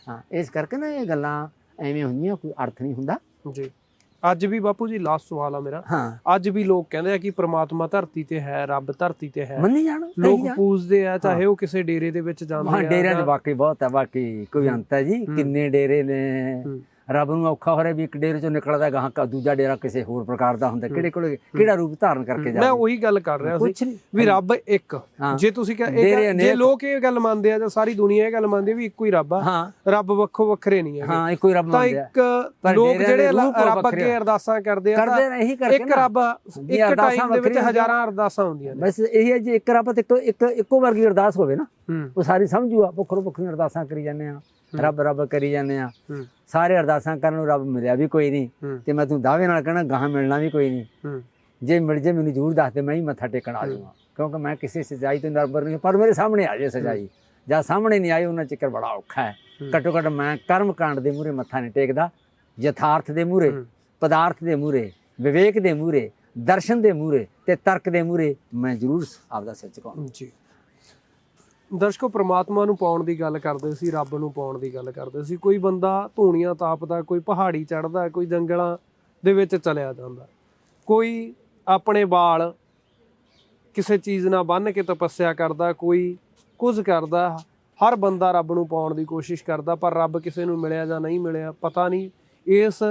A: ਹਾਂ
B: ਇਸ ਕਰਕੇ ਨਾ ਇਹ ਗੱਲਾਂ ਐਵੇਂ ਹੁੰਦੀਆਂ ਕੋਈ ਅਰਥ ਨਹੀਂ ਹੁੰਦਾ।
A: ਜੀ। ਅੱਜ ਵੀ ਬਾਪੂ ਜੀ ਲਾਸਟ ਸਵਾਲ ਆ ਮੇਰਾ।
B: ਹਾਂ।
A: ਅੱਜ ਵੀ ਲੋਕ ਕਹਿੰਦੇ ਆ ਕਿ ਪ੍ਰਮਾਤਮਾ ਧਰਤੀ ਤੇ ਹੈ ਰੱਬ ਧਰਤੀ ਤੇ ਹੈ।
B: ਮੰਨੀ ਜਾਣ
A: ਲੋਕ ਪੂਜਦੇ ਆ ਚਾਹੇ ਉਹ ਕਿਸੇ ਡੇਰੇ ਦੇ ਵਿੱਚ ਜਾਂਦੇ
B: ਹਾਂ
A: ਆ
B: ਡੇਰਿਆਂ 'ਚ
A: ਜਾਂ-
B: ਵਾਕਈ ਬਹੁਤ ਹੈ ਬਾਕੀ ਕੋਈ ਅੰਤ ਹੈ ਜੀ। ਕਿੰਨੇ ਡੇਰੇ ਨੇ।
A: ਹੂੰ।
B: ਰੱਬ ਨੂੰ ਔਖਾ ਹੋ ਰਿਹਾ ਵੀ ਇੱਕ ਡੇਰੇ ਚੋਂ ਨਿਕਲਦਾ ਗਾਹਾਂ ਕਾ ਦੂਜਾ ਡੇਰਾ ਕਿਸੇ ਹੋਰ ਪ੍ਰਕਾਰ ਦਾ ਹੁੰਦਾ ਕਿਹੜੇ ਕੋਲੇ ਕਿਹੜਾ ਰੂਪ ਧਾਰਨ ਕਰਕੇ
A: ਮੈਂ
B: ਜਾਵੇ
A: ਉਹੀ ਗੱਲ ਕਰ ਰਿਹਾ ਸੀ ਵੀ ਰੱਬ ਇੱਕ। ਜੇ ਤੁਸੀਂ ਕਹ- ਇਹ
B: ਡੇਰੇ
A: ਗੱਲ- ਜੇ। ਲੋਕ ਇਹ ਗੱਲ ਮੰਨਦੇ ਆ ਜਾਂ ਸਾਰੀ ਦੁਨੀਆ ਇਹ ਗੱਲ ਮੰਨਦੀ ਵੀ ਇੱਕੋ ਹੀ ਰੱਬ ਆ ਰੱਬ ਵੱਖੋ ਵੱਖਰੇ ਨਹੀਂ
B: ਹਾਂ ਇੱਕੋ ਹੀ ਰੱਬ
A: ਤਾਂ
B: ਮੰਨਦੇ ਆ।
A: ਇੱਕ
B: ਪਰ
A: ਲੋਕ ਜਿਹੜੇ ਰੱਬ ਅੱਗੇ। ਅਰਦਾਸਾਂ ਕਰਦੇ ਆ ਤਾਂ
B: ਕਰਦੇ ਨੇ ਇਹੀ ਕਰਕੇ
A: ਇੱਕ। ਰੱਬ ਇੱਕ ਟਾਈਮ ਦੇ ਵਿੱਚ ਹਜ਼ਾਰਾਂ ਅਰਦਾਸਾਂ ਹੁੰਦੀਆਂ ਨੇ।
B: ਬਸ ਇਹ ਹੈ ਜੀ ਇੱਕ ਰੱਬ ਤੇ ਇੱਕੋ ਇੱਕ ਇੱਕੋ ਵਰਗੀ ਅਰਦਾਸ ਹੋਵੇ ਨਾ। ਉਹ ਸਾਰੀ ਸਮਝੂਆ ਵੱਖਰੋ ਵੱਖਰੀਆਂ ਅਰਦਾਸਾਂ ਕਰੀ ਜਾਂਦੇ ਆ। ਰੱਬ ਰੱਬ ਕਰੀ ਜਾਂਦੇ ਆ। ਸਾਰੇ ਅਰਦਾਸਾਂ ਕਰਨ ਨੂੰ ਰੱਬ ਮਿਲਿਆ ਵੀ ਕੋਈ ਨਹੀਂ। ਤੇ ਮੈਂ ਤੂੰ ਦਾਅਵੇ ਨਾਲ ਕਹਿਣਾ ਗਾਹਾਂ ਮਿਲਣਾ ਵੀ ਕੋਈ ਨਹੀਂ। ਜੇ ਮਿਲ ਜੇ ਮੈਨੂੰ ਜ਼ਰੂਰ ਦੱਸ ਦੇ ਮੈਂ ਹੀ ਮੱਥਾ ਟੇਕਣ ਆ ਜਾਊਂਗਾ। ਕਿਉਂਕਿ ਮੈਂ ਕਿਸੇ ਸਜਾਈ ਤੋਂ ਨਰਬਰ ਨਹੀਂ ਪਰ ਮੇਰੇ ਸਾਹਮਣੇ ਆ ਜੇ ਸਜਾਈ ਜਾਂ ਸਾਹਮਣੇ ਨਹੀਂ ਆਈ ਉਹਨਾਂ ਚੱਕਰ ਬੜਾ ਔਖਾ ਹੈ। ਘੱਟੋ ਘੱਟ ਮੈਂ ਕਰਮ ਕਾਂਡ ਦੇ ਮੂਹਰੇ ਮੱਥਾ ਨਹੀਂ ਟੇਕਦਾ ਯਥਾਰਥ ਦੇ ਮੂਹਰੇ
A: ਹੂੰ।
B: ਪਦਾਰਥ ਦੇ ਮੂਹਰੇ ਵਿਵੇਕ ਦੇ ਮੂਹਰੇ ਦਰਸ਼ਨ ਦੇ ਮੂਹਰੇ ਤੇ ਤਰਕ ਦੇ ਮੂਹਰੇ ਮੈਂ ਜ਼ਰੂਰ ਆਪਦਾ ਸਿਰ ਝੁਕਾਉਂ
A: ਜੀ। ਦਰਸ਼ਕੋ, ਪ੍ਰਮਾਤਮਾ ਨੂੰ ਪਾਉਣ ਦੀ ਗੱਲ ਕਰਦੇ ਸੀ, ਰੱਬ ਨੂੰ ਪਾਉਣ ਦੀ ਗੱਲ ਕਰਦੇ ਸੀ। ਕੋਈ ਬੰਦਾ ਧੂਣੀਆਂ ਤਾਪਦਾ, ਕੋਈ ਪਹਾੜੀ ਚੜਦਾ ਕੋਈ ਜੰਗਲਾਂ ਦੇ ਵਿੱਚ ਚਲਿਆ ਜਾਂਦਾ। ਕੋਈ ਆਪਣੇ ਵਾਲ ਕਿਸੇ ਚੀਜ਼ ਨਾਲ ਬੰਨ ਕੇ ਤਪੱਸਿਆ ਕਰਦਾ, ਕੋਈ ਕੁਝ ਕਰਦਾ, ਹਰ ਬੰਦਾ ਰੱਬ ਨੂੰ ਪਾਉਣ ਦੀ ਕੋਸ਼ਿਸ਼ ਕਰਦਾ, ਪਰ ਰੱਬ ਕਿਸੇ ਨੂੰ ਮਿਲਿਆ ਜਾਂ ਨਹੀਂ ਮਿਲਿਆ, ਪਤਾ ਨਹੀਂ। ਇਸ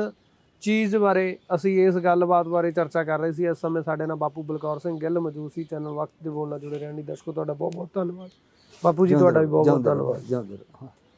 A: ਚੀਜ਼ ਬਾਰੇ ਅਸੀਂ, ਇਸ ਗੱਲਬਾਤ ਬਾਰੇ ਚਰਚਾ ਕਰ ਰਹੇ ਸੀ। ਇਸ ਸਮੇਂ ਸਾਡੇ ਨਾਲ ਬਾਪੂ ਬਲਕੌਰ ਸਿੰਘ ਗਿੱਲ ਮੌਜੂਦ ਸੀ, ਚੈਨਲ ਵਕਤ ਦੇ ਬੋਲ ਨਾਲ ਜੁੜੇ ਰਹਿਣ ਲਈ। ਦਰਸ਼ਕੋ, ਤੁਹਾਡਾ ਬਹੁਤ ਬਹੁਤ ਧੰਨਵਾਦ। ਬਾਪੂ ਜੀ ਤੁਹਾਡਾ ਵੀ ਬਹੁਤ ਬਹੁਤ
B: ਧੰਨਵਾਦ।